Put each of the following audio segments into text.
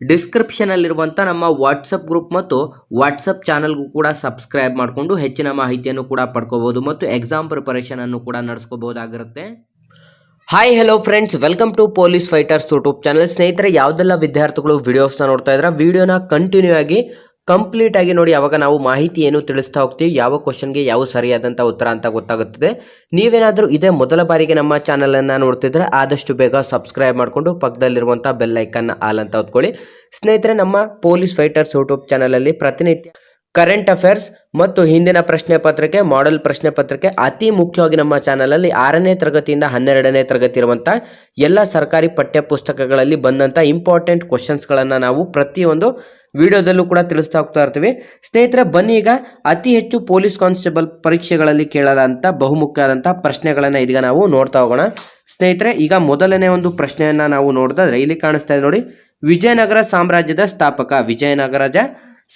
ಡಿಸ್ಕ್ರಿಪ್ಷನಲ್ಲಿರುವಂಥ ನಮ್ಮ WhatsApp group ಮತ್ತು WhatsApp ಚಾನಲ್ಗೂ ಕೂಡ ಸಬ್ಸ್ಕ್ರೈಬ್ ಮಾಡಿಕೊಂಡು ಹೆಚ್ಚಿನ ಮಾಹಿತಿಯನ್ನು ಕೂಡ ಪಡ್ಕೋಬೋದು ಮತ್ತು ಎಕ್ಸಾಮ್ ಪ್ರಿಪರೇಷನ್ ಅನ್ನು ಕೂಡ ನಡೆಸ್ಕೋಬಹುದಾಗಿರುತ್ತೆ. Hi hello friends welcome to police fighters YouTube channel ಸ್ನೇಹಿತರೆ, ಯಾವುದೆಲ್ಲ ವಿದ್ಯಾರ್ಥಿಗಳು ವಿಡಿಯೋಸ್ನ ನೋಡ್ತಾ ಇದ್ರೆ ವಿಡಿಯೋನ ಕಂಟಿನ್ಯೂ ಆಗಿ ಕಂಪ್ಲೀಟ್ ಆಗಿ ನೋಡಿ ಅವಾಗ ನಾವು ಮಾಹಿತಿ ಏನು ತಿಳಿಸ್ತಾ ಹೋಗ್ತೀವಿ. ಯಾವ ಕ್ವಶನ್ಗೆ ಯಾವ ಸರಿಯಾದಂಥ ಉತ್ತರ ಅಂತ ಗೊತ್ತಾಗುತ್ತದೆ. ನೀವೇನಾದರೂ ಇದೇ ಮೊದಲ ಬಾರಿಗೆ ನಮ್ಮ ಚಾನಲನ್ನು ನೋಡ್ತಿದ್ರೆ ಆದಷ್ಟು ಬೇಗ ಸಬ್ಸ್ಕ್ರೈಬ್ ಮಾಡಿಕೊಂಡು ಪಕ್ಕದಲ್ಲಿರುವಂಥ ಐಕನ್ ಆಲ್ ಅಂತ ಹೊತ್ಕೊಳ್ಳಿ ಸ್ನೇಹಿತರೆ, ನಮ್ಮ ಪೊಲೀಸ್ ಫೈಟರ್ಸ್ ಯೂಟ್ಯೂಬ್ ಚಾನಲಲ್ಲಿ ಪ್ರತಿನಿತ್ಯ ಕರೆಂಟ್ ಅಫೇರ್ಸ್ ಮತ್ತು ಹಿಂದಿನ ಪ್ರಶ್ನೆ ಪತ್ರಿಕೆ ಮಾಡೆಲ್ ಪ್ರಶ್ನೆ ಪತ್ರಿಕೆ ಅತಿ ಮುಖ್ಯವಾಗಿ ನಮ್ಮ ಚಾನಲಲ್ಲಿ ಆರನೇ ತರಗತಿಯಿಂದ ಹನ್ನೆರಡನೇ ತರಗತಿ ಇರುವಂಥ ಎಲ್ಲ ಸರ್ಕಾರಿ ಪಠ್ಯ ಪುಸ್ತಕಗಳಲ್ಲಿ ಬಂದಂಥ ಇಂಪಾರ್ಟೆಂಟ್ ಕ್ವಶನ್ಸ್ಗಳನ್ನು ನಾವು ಪ್ರತಿಯೊಂದು ವಿಡಿಯೋದಲ್ಲೂ ಕೂಡ ತಿಳಿಸ್ತಾ ಹೋಗ್ತಾ ಇರ್ತೀವಿ. ಸ್ನೇಹಿತರೆ, ಬನ್ನಿ ಈಗ ಅತಿ ಹೆಚ್ಚು ಪೊಲೀಸ್ ಕಾನ್ಸ್ಟೇಬಲ್ ಪರೀಕ್ಷೆಗಳಲ್ಲಿ ಕೇಳಲಾದಂಥ ಬಹುಮುಖ್ಯವಾದಂಥ ಪ್ರಶ್ನೆಗಳನ್ನು ಇದೀಗ ನಾವು ನೋಡ್ತಾ ಹೋಗೋಣ. ಸ್ನೇಹಿತರೆ, ಈಗ ಮೊದಲನೇ ಒಂದು ಪ್ರಶ್ನೆಯನ್ನು ನಾವು ನೋಡಿದ್ರೆ ಇಲ್ಲಿ ಕಾಣಿಸ್ತಾ ಇದೆ ನೋಡಿ. ವಿಜಯನಗರ ಸಾಮ್ರಾಜ್ಯದ ಸ್ಥಾಪಕ, ವಿಜಯನಗರದ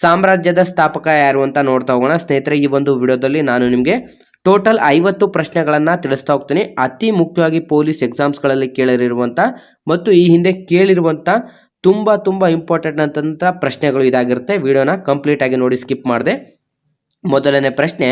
ಸಾಮ್ರಾಜ್ಯದ ಸ್ಥಾಪಕ ಯಾರು ಅಂತ ನೋಡ್ತಾ ಹೋಗೋಣ. ಸ್ನೇಹಿತರೆ, ಈ ಒಂದು ವಿಡಿಯೋದಲ್ಲಿ ನಾನು ನಿಮಗೆ ಟೋಟಲ್ ಐವತ್ತು ಪ್ರಶ್ನೆಗಳನ್ನು ತಿಳಿಸ್ತಾ ಹೋಗ್ತೀನಿ. ಅತಿ ಮುಖ್ಯವಾಗಿ ಪೊಲೀಸ್ ಎಕ್ಸಾಮ್ಸ್ಗಳಲ್ಲಿ ಕೇಳಿರುವಂಥ ಮತ್ತು ಈ ಹಿಂದೆ ಕೇಳಿರುವಂಥ ತುಂಬ ತುಂಬ ಇಂಪಾರ್ಟೆಂಟ್ ಅಂತಂತ ಪ್ರಶ್ನೆಗಳು ಇದಾಗಿರುತ್ತೆ. ವಿಡಿಯೋನ ಕಂಪ್ಲೀಟ್ ಆಗಿ ನೋಡಿ ಸ್ಕಿಪ್ ಮಾಡಿದೆ. ಮೊದಲನೇ ಪ್ರಶ್ನೆ,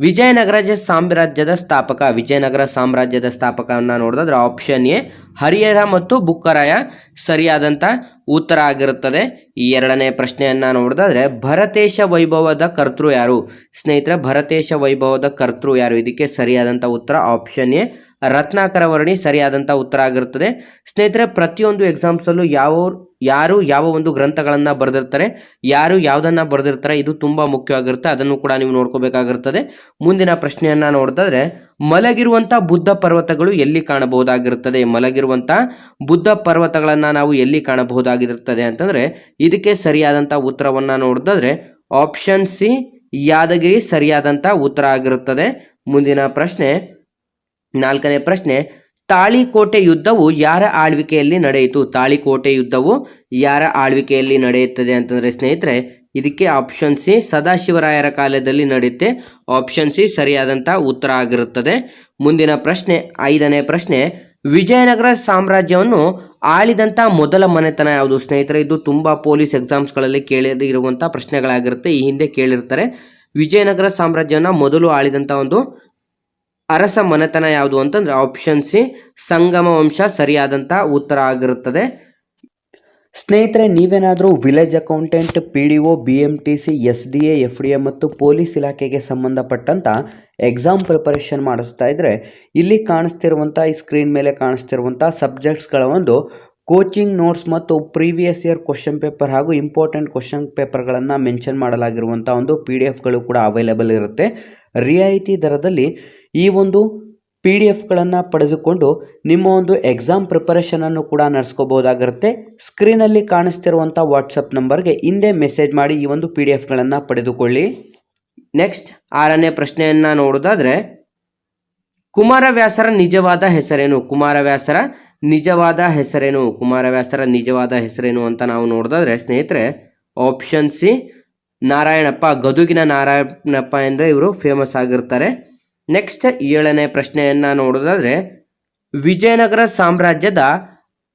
ವಿಜಯನಗರ ಸಾಮ್ರಾಜ್ಯದ ಸ್ಥಾಪಕ. ವಿಜಯನಗರ ಸಾಮ್ರಾಜ್ಯದ ಸ್ಥಾಪಕವನ್ನು ನೋಡಿದ್ರೆ ಆಪ್ಷನ್ ಎ, ಹರಿಹರ ಮತ್ತು ಬುಕ್ಕರಾಯ ಸರಿಯಾದಂಥ ಉತ್ತರ ಆಗಿರುತ್ತದೆ. ಈ ಎರಡನೇ ಪ್ರಶ್ನೆಯನ್ನು ನೋಡಿದ್ರೆ ಭರತೇಶ ವೈಭವದ ಕರ್ತೃ ಯಾರು? ಸ್ನೇಹಿತರೆ, ಭರತೇಶ ವೈಭವದ ಕರ್ತೃ ಯಾರು? ಇದಕ್ಕೆ ಸರಿಯಾದಂಥ ಉತ್ತರ ಆಪ್ಷನ್ ಎ ರತ್ನಾಕರ ವರ್ಣಿ ಸರಿಯಾದಂಥ ಉತ್ತರ ಆಗಿರುತ್ತದೆ. ಸ್ನೇಹಿತರೆ, ಪ್ರತಿಯೊಂದು ಎಕ್ಸಾಮ್ಸಲ್ಲೂ ಯಾವ ಯಾರು ಯಾವ ಒಂದು ಗ್ರಂಥಗಳನ್ನು ಬರೆದಿರ್ತಾರೆ, ಯಾರು ಯಾವುದನ್ನು ಬರೆದಿರ್ತಾರೆ, ಇದು ತುಂಬ ಮುಖ್ಯವಾಗಿರುತ್ತೆ. ಅದನ್ನು ಕೂಡ ನೀವು ನೋಡ್ಕೋಬೇಕಾಗಿರ್ತದೆ ಮುಂದಿನ ಪ್ರಶ್ನೆಯನ್ನು ನೋಡಿದ್ರೆ ಮಲಗಿರುವಂಥ ಬುದ್ಧ ಪರ್ವತಗಳು ಎಲ್ಲಿ ಕಾಣಬಹುದಾಗಿರುತ್ತದೆ? ಮಲಗಿರುವಂಥ ಬುದ್ಧ ಪರ್ವತಗಳನ್ನು ನಾವು ಎಲ್ಲಿ ಕಾಣಬಹುದಾಗಿರುತ್ತದೆ ಅಂತಂದರೆ, ಇದಕ್ಕೆ ಸರಿಯಾದಂಥ ಉತ್ತರವನ್ನು ನೋಡಿದ್ರೆ ಆಪ್ಷನ್ ಸಿ ಯಾದಗಿರಿ ಸರಿಯಾದಂಥ ಉತ್ತರ ಆಗಿರುತ್ತದೆ. ಮುಂದಿನ ಪ್ರಶ್ನೆ ನಾಲ್ಕನೇ ಪ್ರಶ್ನೆ, ತಾಳಿಕೋಟೆ ಯುದ್ಧವು ಯಾರ ಆಳ್ವಿಕೆಯಲ್ಲಿ ನಡೆಯಿತು? ತಾಳಿಕೋಟೆ ಯುದ್ಧವು ಯಾರ ಆಳ್ವಿಕೆಯಲ್ಲಿ ನಡೆಯುತ್ತದೆ ಅಂತಂದರೆ ಸ್ನೇಹಿತರೆ, ಇದಕ್ಕೆ ಆಪ್ಷನ್ ಸಿ ಸದಾಶಿವರಾಯರ ಕಾಲದಲ್ಲಿ ನಡೆಯುತ್ತೆ. ಆಪ್ಷನ್ ಸಿ ಸರಿಯಾದಂಥ ಉತ್ತರ ಆಗಿರುತ್ತದೆ. ಮುಂದಿನ ಪ್ರಶ್ನೆ, ಐದನೇ ಪ್ರಶ್ನೆ, ವಿಜಯನಗರ ಸಾಮ್ರಾಜ್ಯವನ್ನು ಆಳಿದಂಥ ಮೊದಲ ಮನೆತನ ಯಾವುದು? ಸ್ನೇಹಿತರೆ, ಇದು ತುಂಬ ಪೊಲೀಸ್ ಎಕ್ಸಾಮ್ಸ್ಗಳಲ್ಲಿ ಕೇಳಿರುವಂಥ ಪ್ರಶ್ನೆಗಳಾಗಿರುತ್ತೆ. ಈ ಹಿಂದೆ ಕೇಳಿರ್ತಾರೆ, ವಿಜಯನಗರ ಸಾಮ್ರಾಜ್ಯವನ್ನು ಮೊದಲು ಆಳಿದಂಥ ಒಂದು ಅರಸ ಮನೆತನ ಯಾವುದು ಅಂತಂದ್ರೆ ಆಪ್ಷನ್ ಸಿ ಸಂಗಮ ವಂಶ ಸರಿಯಾದಂತಹ ಉತ್ತರ ಆಗಿರುತ್ತದೆ. ಸ್ನೇಹಿತರೆ, ನೀವೇನಾದರೂ village accountant P D O B M T C S D A F D A ಮತ್ತು ಪೊಲೀಸ್ ಇಲಾಖೆಗೆ ಸಂಬಂಧಪಟ್ಟಂಥ ಎಕ್ಸಾಮ್ ಪ್ರಿಪರೇಷನ್ ಮಾಡಿಸ್ತಾ ಇದ್ದರೆ ಇಲ್ಲಿ ಕಾಣಿಸ್ತಿರುವಂಥ ಈ ಸ್ಕ್ರೀನ್ ಮೇಲೆ ಕಾಣಿಸ್ತಿರುವಂಥ ಸಬ್ಜೆಕ್ಟ್ಸ್ಗಳ ಒಂದು ಕೋಚಿಂಗ್ ನೋಟ್ಸ್ ಮತ್ತು ಪ್ರೀವಿಯಸ್ ಇಯರ್ ಕ್ವಶನ್ ಪೇಪರ್ ಹಾಗೂ ಇಂಪಾರ್ಟೆಂಟ್ ಕ್ವಶನ್ ಪೇಪರ್ಗಳನ್ನು ಮೆನ್ಷನ್ ಮಾಡಲಾಗಿರುವಂಥ ಒಂದು ಪಿ ಡಿ ಎಫ್ಗಳು ಕೂಡ ಅವೈಲೇಬಲ್ ಇರುತ್ತೆ. ರಿಯಾಯಿತಿ ದರದಲ್ಲಿ ಈ ಒಂದು ಪಿ ಡಿ ಎಫ್ಗಳನ್ನು ಪಡೆದುಕೊಂಡು ನಿಮ್ಮ ಒಂದು ಎಕ್ಸಾಮ್ ಪ್ರಿಪರೇಷನನ್ನು ಕೂಡ ನಡೆಸ್ಕೋಬೋದಾಗಿರುತ್ತೆ ಸ್ಕ್ರೀನಲ್ಲಿ ಕಾಣಿಸ್ತಿರುವಂಥ ವಾಟ್ಸಪ್ ನಂಬರ್ಗೆ ಹಿಂದೆ ಮೆಸೇಜ್ ಮಾಡಿ ಈ ಒಂದು ಪಿ ಡಿ ಎಫ್ಗಳನ್ನು ಪಡೆದುಕೊಳ್ಳಿ. ನೆಕ್ಸ್ಟ್ ಆರನೇ ಪ್ರಶ್ನೆಯನ್ನು ನೋಡೋದಾದ್ರೆ ಕುಮಾರವ್ಯಾಸರ ನಿಜವಾದ ಹೆಸರೇನು? ಕುಮಾರವ್ಯಾಸರ ನಿಜವಾದ ಹೆಸರೇನು? ಕುಮಾರವ್ಯಾಸರ ನಿಜವಾದ ಹೆಸರೇನು ಅಂತ ನಾವು ನೋಡೋದಾದ್ರೆ, ಸ್ನೇಹಿತರೆ ಆಪ್ಷನ್ ಸಿ ನಾರಾಯಣಪ್ಪ, ಗದುಗಿನ ನಾರಾಯಣಪ್ಪ ಎಂದರೆ ಇವರು ಫೇಮಸ್ ಆಗಿರ್ತಾರೆ. ನೆಕ್ಸ್ಟ್ ಏಳನೇ ಪ್ರಶ್ನೆಯನ್ನ ನೋಡೋದಾದ್ರೆ ವಿಜಯನಗರ ಸಾಮ್ರಾಜ್ಯದ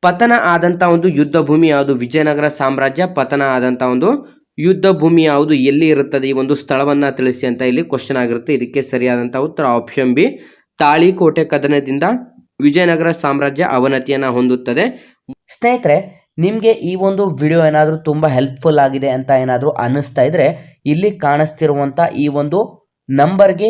ಪತನ ಆದಂಥ ಒಂದು ಯುದ್ಧ ಭೂಮಿ ಯಾವುದು? ವಿಜಯನಗರ ಸಾಮ್ರಾಜ್ಯ ಪತನ ಆದಂಥ ಒಂದು ಯುದ್ಧ ಭೂಮಿ ಯಾವುದು? ಎಲ್ಲಿ ಇರುತ್ತದೆ? ಈ ಒಂದು ಸ್ಥಳವನ್ನು ತಿಳಿಸಿ ಅಂತ ಇಲ್ಲಿ ಕ್ವಶನ್ ಆಗಿರುತ್ತೆ. ಇದಕ್ಕೆ ಸರಿಯಾದಂಥ ಉತ್ತರ ಆಪ್ಷನ್ ಬಿ ತಾಳಿಕೋಟೆ ಕದನದಿಂದ ವಿಜಯನಗರ ಸಾಮ್ರಾಜ್ಯ ಅವನತಿಯನ್ನು ಹೊಂದುತ್ತದೆ. ಸ್ನೇಹಿತರೆ, ನಿಮಗೆ ಈ ಒಂದು ವಿಡಿಯೋ ಏನಾದರೂ ತುಂಬ ಹೆಲ್ಪ್ಫುಲ್ ಆಗಿದೆ ಅಂತ ಏನಾದರೂ ಅನ್ನಿಸ್ತಾ ಇದ್ದರೆ ಇಲ್ಲಿ ಕಾಣಿಸ್ತಿರುವಂಥ ಈ ಒಂದು ನಂಬರ್ಗೆ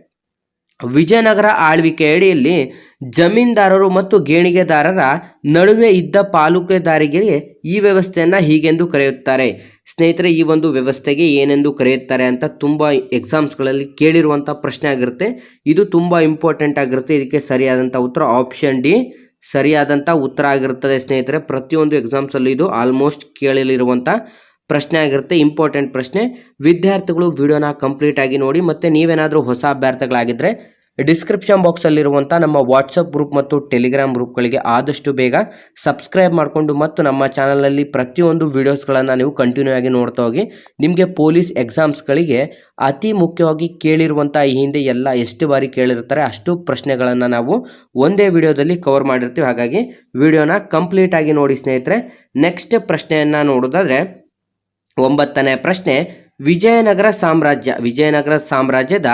ವಿಜಯನಗರ ಆಳ್ವಿಕೆಯಡಿಯಲ್ಲಿ ಜಮೀನ್ದಾರರು ಮತ್ತು ಗೇಣಿಗೆದಾರರ ನಡುವೆ ಇದ್ದ ಪಾಲುಕೆದಾರಿಗೆ ಈ ವ್ಯವಸ್ಥೆಯನ್ನು ಹೀಗೆಂದು ಕರೆಯುತ್ತಾರೆ. ಸ್ನೇಹಿತರೆ, ಈ ಒಂದು ವ್ಯವಸ್ಥೆಗೆ ಏನೆಂದು ಕರೆಯುತ್ತಾರೆ ಅಂತ ತುಂಬ ಎಕ್ಸಾಮ್ಸ್ಗಳಲ್ಲಿ ಕೇಳಿರುವಂಥ ಪ್ರಶ್ನೆ ಆಗಿರುತ್ತೆ. ಇದು ತುಂಬ ಇಂಪಾರ್ಟೆಂಟ್ ಆಗಿರುತ್ತೆ. ಇದಕ್ಕೆ ಸರಿಯಾದಂಥ ಉತ್ತರ ಆಪ್ಷನ್ ಡಿ ಸರಿಯಾದಂಥ ಉತ್ತರ ಆಗಿರುತ್ತದೆ ಸ್ನೇಹಿತರೆ. ಪ್ರತಿಯೊಂದು ಎಕ್ಸಾಮ್ಸಲ್ಲೂ ಇದು ಆಲ್ಮೋಸ್ಟ್ ಕೇಳಲಿರುವಂಥ ಪ್ರಶ್ನೆ ಆಗಿರುತ್ತೆ ಇಂಪಾರ್ಟೆಂಟ್ ಪ್ರಶ್ನೆ. ವಿದ್ಯಾರ್ಥಿಗಳು ವಿಡಿಯೋನ ಕಂಪ್ಲೀಟ್ ಆಗಿ ನೋಡಿ ಮತ್ತು ನೀವೇನಾದರೂ ಹೊಸ ಅಭ್ಯರ್ಥಿಗಳಾಗಿದ್ದರೆ ಡಿಸ್ಕ್ರಿಪ್ಷನ್ ಬಾಕ್ಸಲ್ಲಿರುವಂಥ ನಮ್ಮ ವಾಟ್ಸಪ್ ಗ್ರೂಪ್ ಮತ್ತು ಟೆಲಿಗ್ರಾಮ್ ಗ್ರೂಪ್ಗಳಿಗೆ ಆದಷ್ಟು ಬೇಗ ಸಬ್ಸ್ಕ್ರೈಬ್ ಮಾಡಿಕೊಂಡು ಮತ್ತು ನಮ್ಮ ಚಾನಲಲ್ಲಿ ಪ್ರತಿಯೊಂದು ವೀಡಿಯೋಸ್ಗಳನ್ನು ನೀವು ಕಂಟಿನ್ಯೂ ಆಗಿ ನೋಡ್ತಾ ಹೋಗಿ. ನಿಮಗೆ ಪೊಲೀಸ್ ಎಕ್ಸಾಮ್ಸ್ಗಳಿಗೆ ಅತಿ ಮುಖ್ಯವಾಗಿ ಕೇಳಿರುವಂಥ ಈ ಹಿಂದೆ ಎಲ್ಲ ಎಷ್ಟು ಬಾರಿ ಕೇಳಿರ್ತಾರೆ ಅಷ್ಟು ಪ್ರಶ್ನೆಗಳನ್ನು ನಾವು ಒಂದೇ ವಿಡಿಯೋದಲ್ಲಿ ಕವರ್ ಮಾಡಿರ್ತೀವಿ. ಹಾಗಾಗಿ ವಿಡಿಯೋನ ಕಂಪ್ಲೀಟಾಗಿ ನೋಡಿ ಸ್ನೇಹಿತರೆ. ನೆಕ್ಸ್ಟ್ ಪ್ರಶ್ನೆಯನ್ನು ನೋಡೋದಾದರೆ ಒಂಬತ್ತನೇ ಪ್ರಶ್ನೆ, ವಿಜಯನಗರ ಸಾಮ್ರಾಜ್ಯ, ವಿಜಯನಗರ ಸಾಮ್ರಾಜ್ಯದ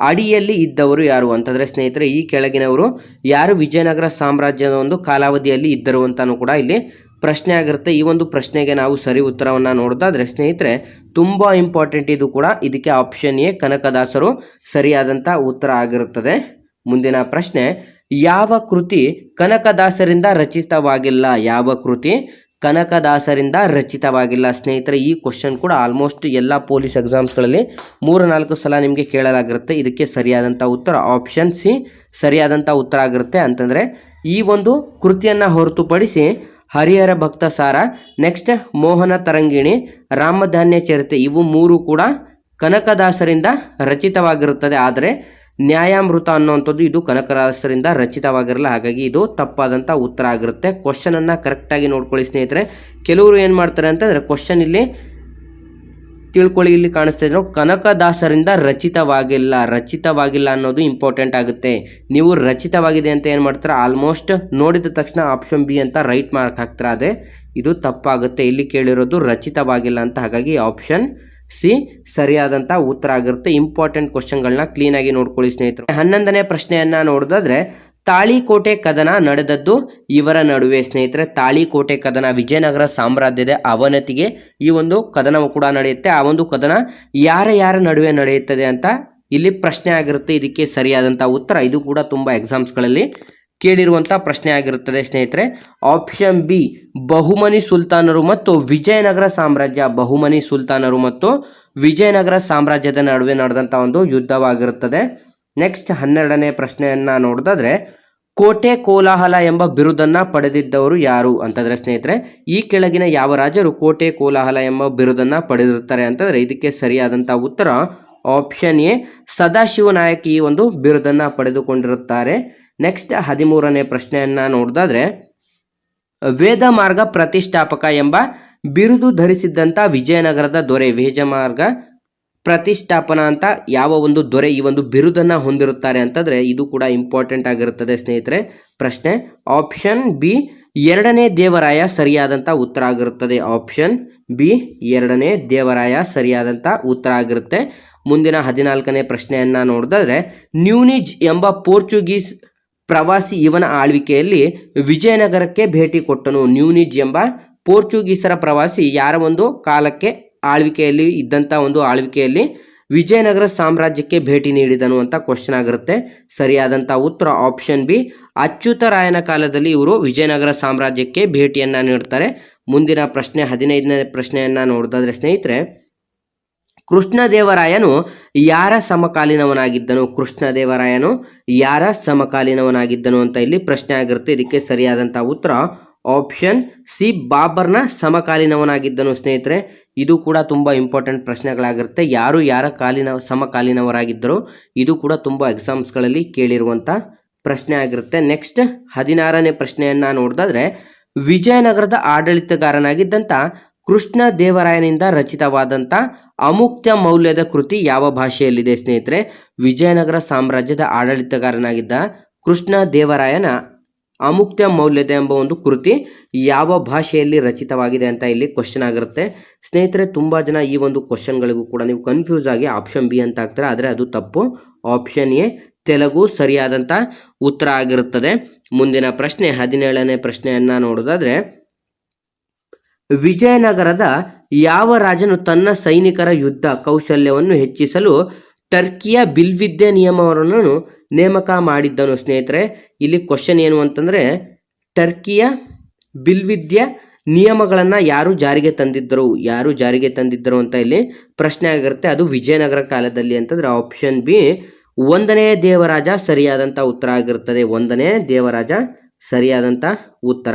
ಅಡಿಯಲ್ಲಿ ಇದ್ದವರು ಯಾರು? ಅಂತಂದರೆ ಸ್ನೇಹಿತರೆ, ಈ ಕೆಳಗಿನವರು ಯಾರು ವಿಜಯನಗರ ಸಾಮ್ರಾಜ್ಯದ ಒಂದು ಕಾಲಾವಧಿಯಲ್ಲಿ ಇದ್ದರು ಅಂತಲೂ ಕೂಡ ಇಲ್ಲಿ ಪ್ರಶ್ನೆ ಆಗಿರುತ್ತೆ. ಈ ಒಂದು ಪ್ರಶ್ನೆಗೆ ನಾವು ಸರಿ ಉತ್ತರವನ್ನು ನೋಡೋದಾದರೆ ಸ್ನೇಹಿತರೆ, ತುಂಬ ಇಂಪಾರ್ಟೆಂಟ್ ಇದು ಕೂಡ. ಇದಕ್ಕೆ ಆಪ್ಷನ್ ಎ ಕನಕದಾಸರು ಸರಿಯಾದಂಥ ಉತ್ತರ ಆಗಿರುತ್ತದೆ. ಮುಂದಿನ ಪ್ರಶ್ನೆ, ಯಾವ ಕೃತಿ ಕನಕದಾಸರಿಂದ ರಚಿತವಾಗಿಲ್ಲ? ಯಾವ ಕೃತಿ? ಕನಕದಾಸರಿಂದ ರಚಿತವಾಗಿಲ್ಲ. ಸ್ನೇಹಿತರೆ, ಈ ಕ್ವಶನ್ ಕೂಡ ಆಲ್ಮೋಸ್ಟ್ ಎಲ್ಲ ಪೊಲೀಸ್ ಎಕ್ಸಾಮ್ಸ್ಗಳಲ್ಲಿ ಮೂರು ನಾಲ್ಕು ಸಲ ನಿಮಗೆ ಕೇಳಲಾಗಿರುತ್ತೆ. ಇದಕ್ಕೆ ಸರಿಯಾದಂಥ ಉತ್ತರ ಆಪ್ಷನ್ ಸಿ ಸರಿಯಾದಂಥ ಉತ್ತರ ಆಗಿರುತ್ತೆ. ಅಂತಂದರೆ, ಈ ಒಂದು ಕೃತಿಯನ್ನು ಹೊರತುಪಡಿಸಿ ಹರಿಹರ ಭಕ್ತ ಸಾರ ನೆಕ್ಸ್ಟ್ ಮೋಹನ ತರಂಗಿಣಿ, ರಾಮಧಾನ್ಯ ಚರಿತೆ, ಇವು ಮೂರು ಕೂಡ ಕನಕದಾಸರಿಂದ ರಚಿತವಾಗಿರುತ್ತದೆ. ಆದರೆ ನ್ಯಾಯಾಮೃತ ಅನ್ನುವಂಥದ್ದು ಇದು ಕನಕದಾಸರಿಂದ ರಚಿತವಾಗಿರಲ್ಲ. ಹಾಗಾಗಿ ಇದು ತಪ್ಪಾದಂಥ ಉತ್ತರ ಆಗಿರುತ್ತೆ. ಕ್ವಶನನ್ನು ಕರೆಕ್ಟಾಗಿ ನೋಡ್ಕೊಳ್ಳಿ ಸ್ನೇಹಿತರೆ. ಕೆಲವರು ಏನು ಮಾಡ್ತಾರೆ ಅಂತಂದರೆ ಕ್ವಶನ್ ಇಲ್ಲಿ ತಿಳ್ಕೊಳ್ಳಿ, ಇಲ್ಲಿ ಕಾಣಿಸ್ತಾ ಇದ್ರು. ಕನಕದಾಸರಿಂದ ರಚಿತವಾಗಿಲ್ಲ. ರಚಿತವಾಗಿಲ್ಲ ಅನ್ನೋದು ಇಂಪಾರ್ಟೆಂಟ್ ಆಗುತ್ತೆ. ನೀವು ರಚಿತವಾಗಿದೆ ಅಂತ ಏನು ಮಾಡ್ತಾರೆ? ಆಲ್ಮೋಸ್ಟ್ ನೋಡಿದ ತಕ್ಷಣ ಆಪ್ಷನ್ ಬಿ ಅಂತ ರೈಟ್ ಮಾರ್ಕ್ ಹಾಕ್ತಾರೆ ಅದೇ? ಇದು ತಪ್ಪಾಗುತ್ತೆ. ಇಲ್ಲಿ ಕೇಳಿರೋದು ರಚಿತವಾಗಿಲ್ಲ ಅಂತ. ಹಾಗಾಗಿ ಆಪ್ಷನ್ ಸಿ ಸರಿಯಾದಂಥ ಉತ್ತರ ಆಗಿರುತ್ತೆ. ಇಂಪಾರ್ಟೆಂಟ್ ಕ್ವಶನ್ಗಳನ್ನ ಕ್ಲೀನಾಗಿ ನೋಡ್ಕೊಳ್ಳಿ ಸ್ನೇಹಿತರು. ಹನ್ನೊಂದನೇ ಪ್ರಶ್ನೆಯನ್ನು ನೋಡೋದಾದ್ರೆ, ತಾಳಿಕೋಟೆ ಕದನ ನಡೆದದ್ದು ಇವರ ನಡುವೆ ಸ್ನೇಹಿತರೆ. ತಾಳಿಕೋಟೆ ಕದನ ವಿಜಯನಗರ ಸಾಮ್ರಾಜ್ಯದ ಅವನತಿಗೆ ಈ ಒಂದು ಕದನವು ಕೂಡ ನಡೆಯುತ್ತೆ. ಆ ಒಂದು ಕದನ ಯಾರ ಯಾರ ನಡುವೆ ನಡೆಯುತ್ತದೆ ಅಂತ ಇಲ್ಲಿ ಪ್ರಶ್ನೆ ಆಗಿರುತ್ತೆ. ಇದಕ್ಕೆ ಸರಿಯಾದಂಥ ಉತ್ತರ. ಇದು ಕೂಡ ತುಂಬ ಎಕ್ಸಾಮ್ಸ್ಗಳಲ್ಲಿ ಕೇಳಿರುವಂಥ ಪ್ರಶ್ನೆ ಆಗಿರುತ್ತದೆ ಸ್ನೇಹಿತರೆ. ಆಪ್ಷನ್ ಬಿ ಬಹುಮನಿ ಸುಲ್ತಾನರು ಮತ್ತು ವಿಜಯನಗರ ಸಾಮ್ರಾಜ್ಯ. ಬಹುಮನಿ ಸುಲ್ತಾನರು ಮತ್ತು ವಿಜಯನಗರ ಸಾಮ್ರಾಜ್ಯದ ನಡುವೆ ನಡೆದಂಥ ಒಂದು ಯುದ್ಧವಾಗಿರುತ್ತದೆ. ನೆಕ್ಸ್ಟ್ ಹನ್ನೆರಡನೇ ಪ್ರಶ್ನೆಯನ್ನ ನೋಡೋದಾದ್ರೆ, ಕೋಟೆ ಕೋಲಾಹಲ ಎಂಬ ಬಿರುದನ್ನ ಪಡೆದಿದ್ದವರು ಯಾರು ಅಂತಂದರೆ ಸ್ನೇಹಿತರೆ, ಈ ಕೆಳಗಿನ ಯಾವ ರಾಜರು ಕೋಟೆ ಕೋಲಾಹಲ ಎಂಬ ಬಿರುದನ್ನ ಪಡೆದಿರುತ್ತಾರೆ ಅಂತಂದ್ರೆ ಇದಕ್ಕೆ ಸರಿಯಾದಂಥ ಉತ್ತರ ಆಪ್ಷನ್ ಎ ಸದಾಶಿವ ನಾಯಕ್ ಈ ಒಂದು ಬಿರುದನ್ನ ಪಡೆದುಕೊಂಡಿರುತ್ತಾರೆ. ನೆಕ್ಸ್ಟ್ ಹದಿಮೂರನೇ ಪ್ರಶ್ನೆಯನ್ನ ನೋಡಿದಾದ್ರೆ, ವೇದ ಮಾರ್ಗ ಪ್ರತಿಷ್ಠಾಪಕ ಎಂಬ ಬಿರುದು ಧರಿಸಿದ್ದಂಥ ವಿಜಯನಗರದ ದೊರೆ ವೇದಮಾರ್ಗ ಪ್ರತಿಷ್ಠಾಪನ ಅಂತ ಯಾವ ಒಂದು ದೊರೆ ಈ ಒಂದು ಬಿರುದನ್ನ ಹೊಂದಿರುತ್ತಾರೆ ಅಂತಂದ್ರೆ ಇದು ಕೂಡ ಇಂಪಾರ್ಟೆಂಟ್ ಆಗಿರುತ್ತದೆ ಸ್ನೇಹಿತರೆ. ಪ್ರಶ್ನೆ ಆಪ್ಷನ್ ಬಿ ಎರಡನೇ ದೇವರಾಯ ಸರಿಯಾದಂಥ ಉತ್ತರ ಆಗಿರುತ್ತದೆ. ಆಪ್ಷನ್ ಬಿ ಎರಡನೇ ದೇವರಾಯ ಸರಿಯಾದಂಥ ಉತ್ತರ ಆಗಿರುತ್ತೆ. ಮುಂದಿನ ಹದಿನಾಲ್ಕನೇ ಪ್ರಶ್ನೆಯನ್ನ ನೋಡಿದ್ರೆ ನ್ಯೂನಿಜ್ ಎಂಬ ಪೋರ್ಚುಗೀಸ್ ಪ್ರವಾಸಿ ಇವನ ಆಳ್ವಿಕೆಯಲ್ಲಿ ವಿಜಯನಗರಕ್ಕೆ ಭೇಟಿ ಕೊಟ್ಟನು. ನ್ಯೂನಿಜ್ ಎಂಬ ಪೋರ್ಚುಗೀಸರ ಪ್ರವಾಸಿ ಯಾರ ಒಂದು ಕಾಲಕ್ಕೆ ಆಳ್ವಿಕೆಯಲ್ಲಿ ಇದ್ದಂಥ ಒಂದು ಆಳ್ವಿಕೆಯಲ್ಲಿ ವಿಜಯನಗರ ಸಾಮ್ರಾಜ್ಯಕ್ಕೆ ಭೇಟಿ ನೀಡಿದನು ಅಂತ ಕ್ವಶನ್ ಆಗಿರುತ್ತೆ. ಸರಿಯಾದಂಥ ಉತ್ತರ ಆಪ್ಷನ್ ಬಿ, ಅಚ್ಯುತರಾಯನ ಕಾಲದಲ್ಲಿ ಇವರು ವಿಜಯನಗರ ಸಾಮ್ರಾಜ್ಯಕ್ಕೆ ಭೇಟಿಯನ್ನು ನೀಡ್ತಾರೆ. ಮುಂದಿನ ಪ್ರಶ್ನೆ, ಹದಿನೈದನೇ ಪ್ರಶ್ನೆಯನ್ನ ನೋಡಿದ್ರೆ ಸ್ನೇಹಿತರೆ, ಕೃಷ್ಣದೇವರಾಯನು ಯಾರ ಸಮಕಾಲೀನವನಾಗಿದ್ದನು? ಕೃಷ್ಣದೇವರಾಯನು ಯಾರ ಸಮಕಾಲೀನವನಾಗಿದ್ದನು ಅಂತ ಇಲ್ಲಿ ಪ್ರಶ್ನೆ ಆಗಿರುತ್ತೆ. ಇದಕ್ಕೆ ಸರಿಯಾದಂಥ ಉತ್ತರ ಆಪ್ಷನ್ ಸಿ, ಬಾಬರ್ನ ಸಮಕಾಲೀನವನಾಗಿದ್ದನು ಸ್ನೇಹಿತರೆ. ಇದು ಕೂಡ ತುಂಬ ಇಂಪಾರ್ಟೆಂಟ್ ಪ್ರಶ್ನೆಗಳಾಗಿರುತ್ತೆ. ಯಾರು ಯಾರ ಕಾಲಿನ ಸಮಕಾಲೀನವರಾಗಿದ್ದರು? ಇದು ಕೂಡ ತುಂಬ ಎಕ್ಸಾಮ್ಸ್ಗಳಲ್ಲಿ ಕೇಳಿರುವಂಥ ಪ್ರಶ್ನೆ ಆಗಿರುತ್ತೆ. ನೆಕ್ಸ್ಟ್ ಹದಿನಾರನೇ ಪ್ರಶ್ನೆಯನ್ನ ನೋಡಿದಾದ್ರೆ ವಿಜಯನಗರದ ಆಡಳಿತಗಾರನಾಗಿದ್ದಂಥ ಕೃಷ್ಣ ದೇವರಾಯನಿಂದ ರಚಿತವಾದಂಥ ಅಮುಕ್ತ ಮೌಲ್ಯದ ಕೃತಿ ಯಾವ ಭಾಷೆಯಲ್ಲಿದೆ ಸ್ನೇಹಿತರೆ? ವಿಜಯನಗರ ಸಾಮ್ರಾಜ್ಯದ ಆಡಳಿತಗಾರನಾಗಿದ್ದ ಕೃಷ್ಣ ದೇವರಾಯನ ಅಮುಕ್ತ ಮೌಲ್ಯದ ಎಂಬ ಒಂದು ಕೃತಿ ಯಾವ ಭಾಷೆಯಲ್ಲಿ ರಚಿತವಾಗಿದೆ ಅಂತ ಇಲ್ಲಿ ಕ್ವಶನ್ ಆಗಿರುತ್ತೆ. ಸ್ನೇಹಿತರೆ, ತುಂಬ ಜನ ಈ ಒಂದು ಕ್ವಶನ್ಗಳಿಗೂ ಕೂಡ ನೀವು ಕನ್ಫ್ಯೂಸ್ ಆಗಿ ಆಪ್ಷನ್ ಬಿ ಅಂತ ಹಾಕ್ತಾರೆ, ಆದರೆ ಅದು ತಪ್ಪು. ಆಪ್ಷನ್ ಎ ತೆಲುಗು ಸರಿಯಾದಂಥ ಉತ್ತರ ಆಗಿರುತ್ತದೆ. ಮುಂದಿನ ಪ್ರಶ್ನೆ, ಹದಿನೇಳನೇ ಪ್ರಶ್ನೆಯನ್ನು ನೋಡೋದಾದ್ರೆ ವಿಜಯನಗರದ ಯಾವ ರಾಜನು ತನ್ನ ಸೈನಿಕರ ಯುದ್ಧ ಕೌಶಲ್ಯವನ್ನು ಹೆಚ್ಚಿಸಲು ಟರ್ಕಿಯ ಬಿಲ್ವಿದ್ಯೆ ನಿಯಮವನ್ನು ನೇಮಕ ಮಾಡಿದ್ದನು? ಸ್ನೇಹಿತರೆ, ಇಲ್ಲಿ ಕ್ವಶನ್ ಏನು ಅಂತಂದರೆ, ಟರ್ಕಿಯ ಬಿಲ್ವಿದ್ಯ ನಿಯಮಗಳನ್ನು ಯಾರು ಜಾರಿಗೆ ತಂದಿದ್ದರು? ಯಾರು ಜಾರಿಗೆ ತಂದಿದ್ದರು ಅಂತ ಇಲ್ಲಿ ಪ್ರಶ್ನೆ ಆಗಿರುತ್ತೆ. ಅದು ವಿಜಯನಗರ ಕಾಲದಲ್ಲಿ ಅಂತಂದರೆ ಆಪ್ಷನ್ ಬಿ ಒಂದನೇ ದೇವರಾಜ ಸರಿಯಾದಂಥ ಉತ್ತರ ಆಗಿರುತ್ತದೆ. ಒಂದನೇ ದೇವರಾಜ ಸರಿಯಾದಂಥ ಉತ್ತರ.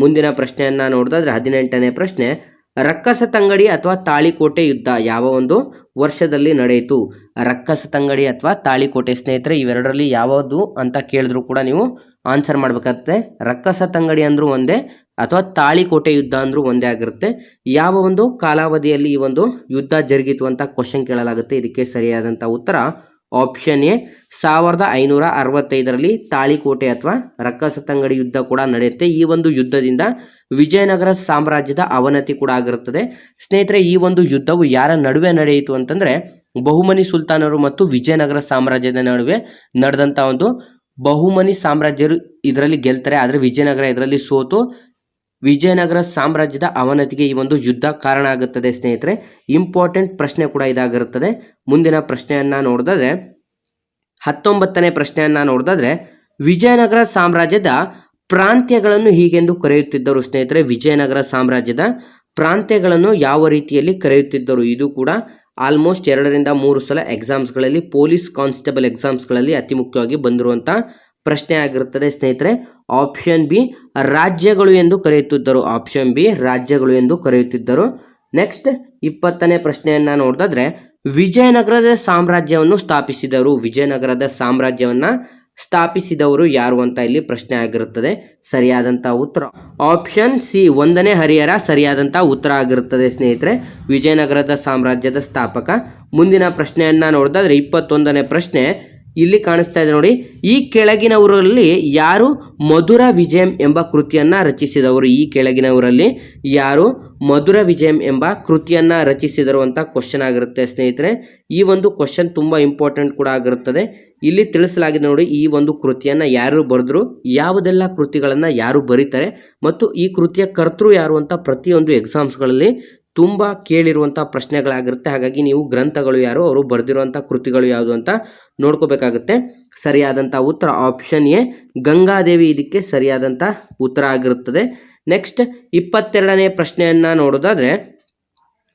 ಮುಂದಿನ ಪ್ರಶ್ನೆಯನ್ನ ನೋಡಿದ್ರೆ ಹದಿನೆಂಟನೇ ಪ್ರಶ್ನೆ, ರಕ್ಕಸ ತಂಗಡಿ ಅಥವಾ ತಾಳಿಕೋಟೆ ಯುದ್ಧ ಯಾವ ಒಂದು ವರ್ಷದಲ್ಲಿ ನಡೆಯಿತು? ರಕ್ಕಸ ತಂಗಡಿ ಅಥವಾ ತಾಳಿಕೋಟೆ ಸ್ನೇಹಿತರೆ, ಇವೆರಡರಲ್ಲಿ ಯಾವುದು ಅಂತ ಕೇಳಿದ್ರು ಕೂಡ ನೀವು ಆನ್ಸರ್ ಮಾಡ್ಬೇಕಾಗುತ್ತೆ. ರಕ್ಕಸ ತಂಗಡಿ ಅಂದ್ರೂ ಒಂದೇ ಅಥವಾ ತಾಳಿಕೋಟೆ ಯುದ್ಧ ಅಂದ್ರೂ ಒಂದೇ ಆಗಿರುತ್ತೆ. ಯಾವ ಒಂದು ಕಾಲಾವಧಿಯಲ್ಲಿ ಈ ಒಂದು ಯುದ್ಧ ಜರುಗಿತು ಅಂತ ಕ್ವಶನ್ ಕೇಳಲಾಗುತ್ತೆ. ಇದಕ್ಕೆ ಸರಿಯಾದಂಥ ಉತ್ತರ ಆಪ್ಷನ್ ಎ ಸಾವಿರದ ಐನೂರ ಅರವತ್ತೈದರಲ್ಲಿ ತಾಳಿಕೋಟೆ ಅಥವಾ ರಕ್ಕಸತಂಗಡಿ ಯುದ್ಧ ಕೂಡ ನಡೆಯುತ್ತೆ. ಈ ಒಂದು ಯುದ್ಧದಿಂದ ವಿಜಯನಗರ ಸಾಮ್ರಾಜ್ಯದ ಅವನತಿ ಕೂಡ ಆಗಿರುತ್ತದೆ. ಸ್ನೇಹಿತರೆ, ಈ ಒಂದು ಯುದ್ಧವು ಯಾರ ನಡುವೆ ನಡೆಯಿತು ಅಂತಂದರೆ ಬಹುಮನಿ ಸುಲ್ತಾನರು ಮತ್ತು ವಿಜಯನಗರ ಸಾಮ್ರಾಜ್ಯದ ನಡುವೆ ನಡೆದಂಥ ಒಂದು ಬಹುಮನಿ ಸಾಮ್ರಾಜ್ಯರು ಇದರಲ್ಲಿ ಗೆಲ್ತಾರೆ. ಆದರೆ ವಿಜಯನಗರ ಇದರಲ್ಲಿ ಸೋತು. ವಿಜಯನಗರ ಸಾಮ್ರಾಜ್ಯದ ಅವನತಿಗೆ ಈ ಒಂದು ಯುದ್ಧ ಕಾರಣ ಆಗುತ್ತದೆ, ಸ್ನೇಹಿತರೆ. ಇಂಪಾರ್ಟೆಂಟ್ ಪ್ರಶ್ನೆ ಕೂಡ ಇದಾಗಿರುತ್ತದೆ. ಮುಂದಿನ ಪ್ರಶ್ನೆಯನ್ನ ನೋಡಿದ್ರೆ ಹತ್ತೊಂಬತ್ತನೇ ಪ್ರಶ್ನೆಯನ್ನ ನೋಡಿದ್ರೆ ವಿಜಯನಗರ ಸಾಮ್ರಾಜ್ಯದ ಪ್ರಾಂತ್ಯಗಳನ್ನು ಹೀಗೆಂದು ಕರೆಯುತ್ತಿದ್ದರು, ಸ್ನೇಹಿತರೆ. ವಿಜಯನಗರ ಸಾಮ್ರಾಜ್ಯದ ಪ್ರಾಂತ್ಯಗಳನ್ನು ಯಾವ ರೀತಿಯಲ್ಲಿ ಕರೆಯುತ್ತಿದ್ದರು, ಇದು ಕೂಡ ಆಲ್ಮೋಸ್ಟ್ ಎರಡರಿಂದ ಮೂರು ಸಲ ಎಕ್ಸಾಮ್ಸ್ಗಳಲ್ಲಿ ಪೊಲೀಸ್ ಕಾನ್ಸ್ಟೇಬಲ್ ಎಕ್ಸಾಮ್ಸ್ಗಳಲ್ಲಿ ಅತಿ ಮುಖ್ಯವಾಗಿ ಬಂದಿರುವಂಥ ಪ್ರಶ್ನೆ ಆಗಿರುತ್ತದೆ, ಸ್ನೇಹಿತರೆ. ಆಪ್ಷನ್ ಬಿ, ರಾಜ್ಯಗಳು ಎಂದು ಕರೆಯುತ್ತಿದ್ದರು. ಆಪ್ಷನ್ ಬಿ, ರಾಜ್ಯಗಳು ಎಂದು ಕರೆಯುತ್ತಿದ್ದರು. ನೆಕ್ಸ್ಟ್, ಇಪ್ಪತ್ತನೇ ಪ್ರಶ್ನೆಯನ್ನು ನೋಡಿದ್ರೆ ವಿಜಯನಗರದ ಸಾಮ್ರಾಜ್ಯವನ್ನು ಸ್ಥಾಪಿಸಿದರು. ವಿಜಯನಗರದ ಸಾಮ್ರಾಜ್ಯವನ್ನು ಸ್ಥಾಪಿಸಿದವರು ಯಾರು ಅಂತ ಇಲ್ಲಿ ಪ್ರಶ್ನೆ ಆಗಿರುತ್ತದೆ. ಸರಿಯಾದಂಥ ಉತ್ತರ. ಆಪ್ಷನ್ ಸಿ, ಒಂದನೇ ಹರಿಹರ ಸರಿಯಾದಂಥ ಉತ್ತರ ಆಗಿರುತ್ತದೆ, ಸ್ನೇಹಿತರೆ. ವಿಜಯನಗರದ ಸಾಮ್ರಾಜ್ಯದ ಸ್ಥಾಪಕ. ಮುಂದಿನ ಪ್ರಶ್ನೆಯನ್ನು ನೋಡಿದ್ರೆ ಇಪ್ಪತ್ತೊಂದನೇ ಪ್ರಶ್ನೆ ಇಲ್ಲಿ ಕಾಣಿಸ್ತಾ ಇದೆ ನೋಡಿ. ಈ ಕೆಳಗಿನವರಲ್ಲಿ ಯಾರು ಮಧುರ ವಿಜಯಂ ಎಂಬ ಕೃತಿಯನ್ನ ರಚಿಸಿದವರು? ಈ ಕೆಳಗಿನವರಲ್ಲಿ ಯಾರು ಮಧುರ ವಿಜಯಂ ಎಂಬ ಕೃತಿಯನ್ನ ರಚಿಸಿದರು ಅಂತ ಕ್ವಶನ್ ಆಗಿರುತ್ತೆ ಸ್ನೇಹಿತರೆ. ಈ ಒಂದು ಕ್ವಶನ್ ತುಂಬಾ ಇಂಪಾರ್ಟೆಂಟ್ ಕೂಡ ಆಗಿರುತ್ತದೆ. ಇಲ್ಲಿ ತಿಳಿಸಲಾಗಿದೆ ನೋಡಿ, ಈ ಒಂದು ಕೃತಿಯನ್ನ ಯಾರು ಬರೆದ್ರು, ಯಾವುದೆಲ್ಲ ಕೃತಿಗಳನ್ನ ಯಾರು ಬರೀತಾರೆ, ಮತ್ತು ಈ ಕೃತಿಯ ಕರ್ತೃ ಯಾರು ಅಂತ ಪ್ರತಿಯೊಂದು ಎಕ್ಸಾಮ್ಸ್ಗಳಲ್ಲಿ ತುಂಬ ಕೇಳಿರುವಂಥ ಪ್ರಶ್ನೆಗಳಾಗಿರುತ್ತೆ. ಹಾಗಾಗಿ ನೀವು ಗ್ರಂಥಗಳು ಯಾರು, ಅವರು ಬರೆದಿರುವಂಥ ಕೃತಿಗಳು ಯಾವುದು ಅಂತ ನೋಡ್ಕೋಬೇಕಾಗುತ್ತೆ. ಸರಿಯಾದಂಥ ಉತ್ತರ ಆಪ್ಷನ್ ಎ, ಗಂಗಾದೇವಿ ಇದಕ್ಕೆ ಸರಿಯಾದಂಥ ಉತ್ತರ ಆಗಿರುತ್ತದೆ. ನೆಕ್ಸ್ಟ್ ಇಪ್ಪತ್ತೆರಡನೇ ಪ್ರಶ್ನೆಯನ್ನು ನೋಡೋದಾದ್ರೆ,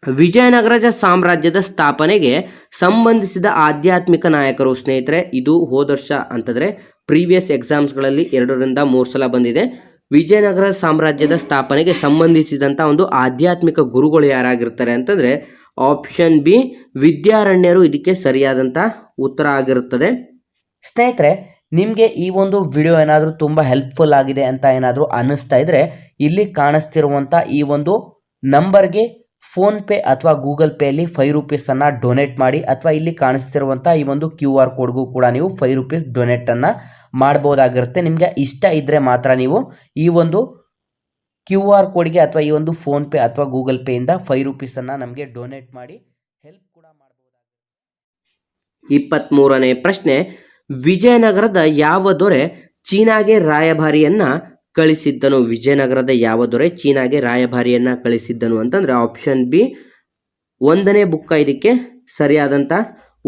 ವಿಜಯನಗರದ ಸಾಮ್ರಾಜ್ಯದ ಸ್ಥಾಪನೆಗೆ ಸಂಬಂಧಿಸಿದ ಆಧ್ಯಾತ್ಮಿಕ ನಾಯಕರು ಸ್ನೇಹಿತರೆ, ಇದು ಹೋದ ವರ್ಷ ಅಂತಂದರೆ ಪ್ರೀವಿಯಸ್ ಎಕ್ಸಾಮ್ಸ್ಗಳಲ್ಲಿ ಎರಡರಿಂದ ಮೂರು ಸಲ ಬಂದಿದೆ. ವಿಜಯನಗರ ಸಾಮ್ರಾಜ್ಯದ ಸ್ಥಾಪನೆಗೆ ಸಂಬಂಧಿಸಿದಂಥ ಒಂದು ಆಧ್ಯಾತ್ಮಿಕ ಗುರುಗಳು ಯಾರಾಗಿರ್ತಾರೆ ಅಂತಂದರೆ ಆಪ್ಷನ್ ಬಿ ವಿದ್ಯಾರಣ್ಯರು ಇದಕ್ಕೆ ಸರಿಯಾದಂಥ ಉತ್ತರ ಆಗಿರುತ್ತದೆ. ಸ್ನೇಹಿತರೆ, ನಿಮಗೆ ಈ ಒಂದು ವಿಡಿಯೋ ಏನಾದರೂ ತುಂಬ ಹೆಲ್ಪ್ಫುಲ್ ಆಗಿದೆ ಅಂತ ಏನಾದರೂ ಅನ್ನಿಸ್ತಾ ಇದ್ದರೆ ಇಲ್ಲಿ ಕಾಣಿಸ್ತಿರುವಂಥ ಈ ಒಂದು ನಂಬರ್ಗೆ ಫೋನ್ಪೇ ಅಥವಾ ಗೂಗಲ್ ಪೇಯಲ್ಲಿ ಫೈವ್ ರುಪೀಸನ್ನು ಡೊನೇಟ್ ಮಾಡಿ ಅಥವಾ ಇಲ್ಲಿ ಕಾಣಿಸ್ತಿರುವಂಥ ಈ ಒಂದು ಕ್ಯೂ ಆರ್ ಕೋಡ್ಗೂ ಕೂಡ ನೀವು ಫೈವ್ ರುಪೀಸ್ ಡೊನೇಟನ್ನು ಮಾಡ್ಬೋದಾಗಿರುತ್ತೆ ನಿಮಗೆ ಇಷ್ಟ ಇದ್ದರೆ ಮಾತ್ರ ನೀವು ಈ ಒಂದು ಕ್ಯೂ ಆರ್ ಕೋಡ್ಗೆ ಅಥವಾ ಈ ಒಂದು ಫೋನ್ಪೇ ಅಥವಾ ಗೂಗಲ್ ಪೇಯಿಂದ ಫೈವ್ ರುಪೀಸನ್ನು ನಮಗೆ ಡೊನೇಟ್ ಮಾಡಿ ಹೆಲ್ಪ್ ಕೂಡ ಮಾಡ್ಬೋದಾಗಿರುತ್ತೆ ಇಪ್ಪತ್ತ್ಮೂರನೇ ಪ್ರಶ್ನೆ, ವಿಜಯನಗರದ ಯಾವ ದೊರೆ ಚೀನಾಗೆ ರಾಯಭಾರಿಯನ್ನ ಕಳಿಸಿದ್ದನು. ವಿಜಯನಗರದ ಯಾವ ದೊರೆ ಚೀನಾಗೆ ರಾಯಭಾರಿಯನ್ನ ಕಳಿಸಿದ್ದನು ಅಂತಂದ್ರೆ ಆಪ್ಷನ್ ಬಿ ಒಂದನೇ ಬುಕ್ಕ ಇದಕ್ಕೆ ಸರಿಯಾದಂಥ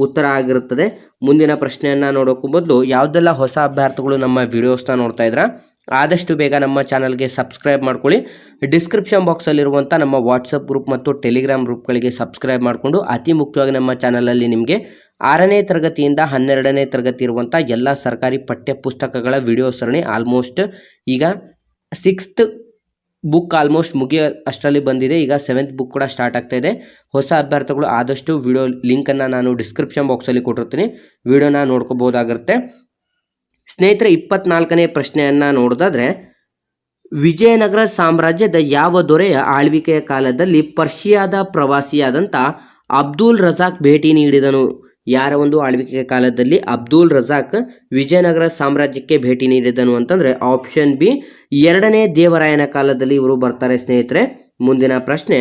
ಉತ್ತರ ಆಗಿರುತ್ತದೆ. ಮುಂದಿನ ಪ್ರಶ್ನೆಯನ್ನ ನೋಡೋಕ್ಕೂ ಮೊದಲು ಯಾವುದೆಲ್ಲ ಹೊಸ ಅಭ್ಯರ್ಥಿಗಳು ನಮ್ಮ ವಿಡಿಯೋಸ್ನ ನೋಡ್ತಾ ಇದ್ರ ಆದಷ್ಟು ಬೇಗ ನಮ್ಮ ಚಾನಲ್ಗೆ ಸಬ್ಸ್ಕ್ರೈಬ್ ಮಾಡ್ಕೊಳ್ಳಿ. ಡಿಸ್ಕ್ರಿಪ್ಷನ್ ಬಾಕ್ಸಲ್ಲಿರುವಂಥ ನಮ್ಮ ವಾಟ್ಸಪ್ ಗ್ರೂಪ್ ಮತ್ತು ಟೆಲಿಗ್ರಾಮ್ ಗ್ರೂಪ್ಗಳಿಗೆ ಸಬ್ಸ್ಕ್ರೈಬ್ ಮಾಡಿಕೊಂಡು ಅತಿ ಮುಖ್ಯವಾಗಿ ನಮ್ಮ ಚಾನಲಲ್ಲಿ ನಿಮಗೆ ಆರನೇ ತರಗತಿಯಿಂದ ಹನ್ನೆರಡನೇ ತರಗತಿ ಇರುವಂಥ ಎಲ್ಲ ಸರ್ಕಾರಿ ಪಠ್ಯ ಪುಸ್ತಕಗಳ ವಿಡಿಯೋ ಸರಣಿ ಆಲ್ಮೋಸ್ಟ್ ಈಗ ಸಿಕ್ಸ್ತ್ ಬುಕ್ ಆಲ್ಮೋಸ್ಟ್ ಮುಗಿಯೋ ಅಷ್ಟರಲ್ಲಿ ಬಂದಿದೆ. ಈಗ ಸೆವೆಂತ್ ಬುಕ್ ಕೂಡ ಸ್ಟಾರ್ಟ್ ಆಗ್ತಾ ಇದೆ. ಹೊಸ ಅಭ್ಯರ್ಥಿಗಳು ಆದಷ್ಟು ವಿಡಿಯೋ ಲಿಂಕನ್ನು ನಾನು ಡಿಸ್ಕ್ರಿಪ್ಷನ್ ಬಾಕ್ಸಲ್ಲಿ ಕೊಟ್ಟಿರ್ತೀನಿ. ವಿಡಿಯೋನ ನೋಡ್ಕೋಬೋದಾಗಿರುತ್ತೆ ಸ್ನೇಹಿತರೆ, ಇಪ್ಪತ್ನಾಲ್ಕನೇ ಪ್ರಶ್ನೆಯನ್ನು ನೋಡೋದಾದ್ರೆ, ವಿಜಯನಗರ ಸಾಮ್ರಾಜ್ಯದ ಯಾವ ದೊರೆಯ ಆಳ್ವಿಕೆಯ ಕಾಲದಲ್ಲಿ ಪರ್ಷಿಯಾದ ಪ್ರವಾಸಿಯಾದಂಥ ಅಬ್ದುಲ್ ರಜಾಕ್ ಭೇಟಿ ನೀಡಿದನು? ಯಾರ ಒಂದು ಆಳ್ವಿಕೆಯ ಕಾಲದಲ್ಲಿ ಅಬ್ದುಲ್ ರಜಾಕ್ ವಿಜಯನಗರ ಸಾಮ್ರಾಜ್ಯಕ್ಕೆ ಭೇಟಿ ನೀಡಿದನು ಅಂತಂದ್ರೆ ಆಪ್ಷನ್ ಬಿ ಎರಡನೇ ದೇವರಾಯನ ಕಾಲದಲ್ಲಿ ಇವರು ಬರ್ತಾರೆ ಸ್ನೇಹಿತರೆ. ಮುಂದಿನ ಪ್ರಶ್ನೆ,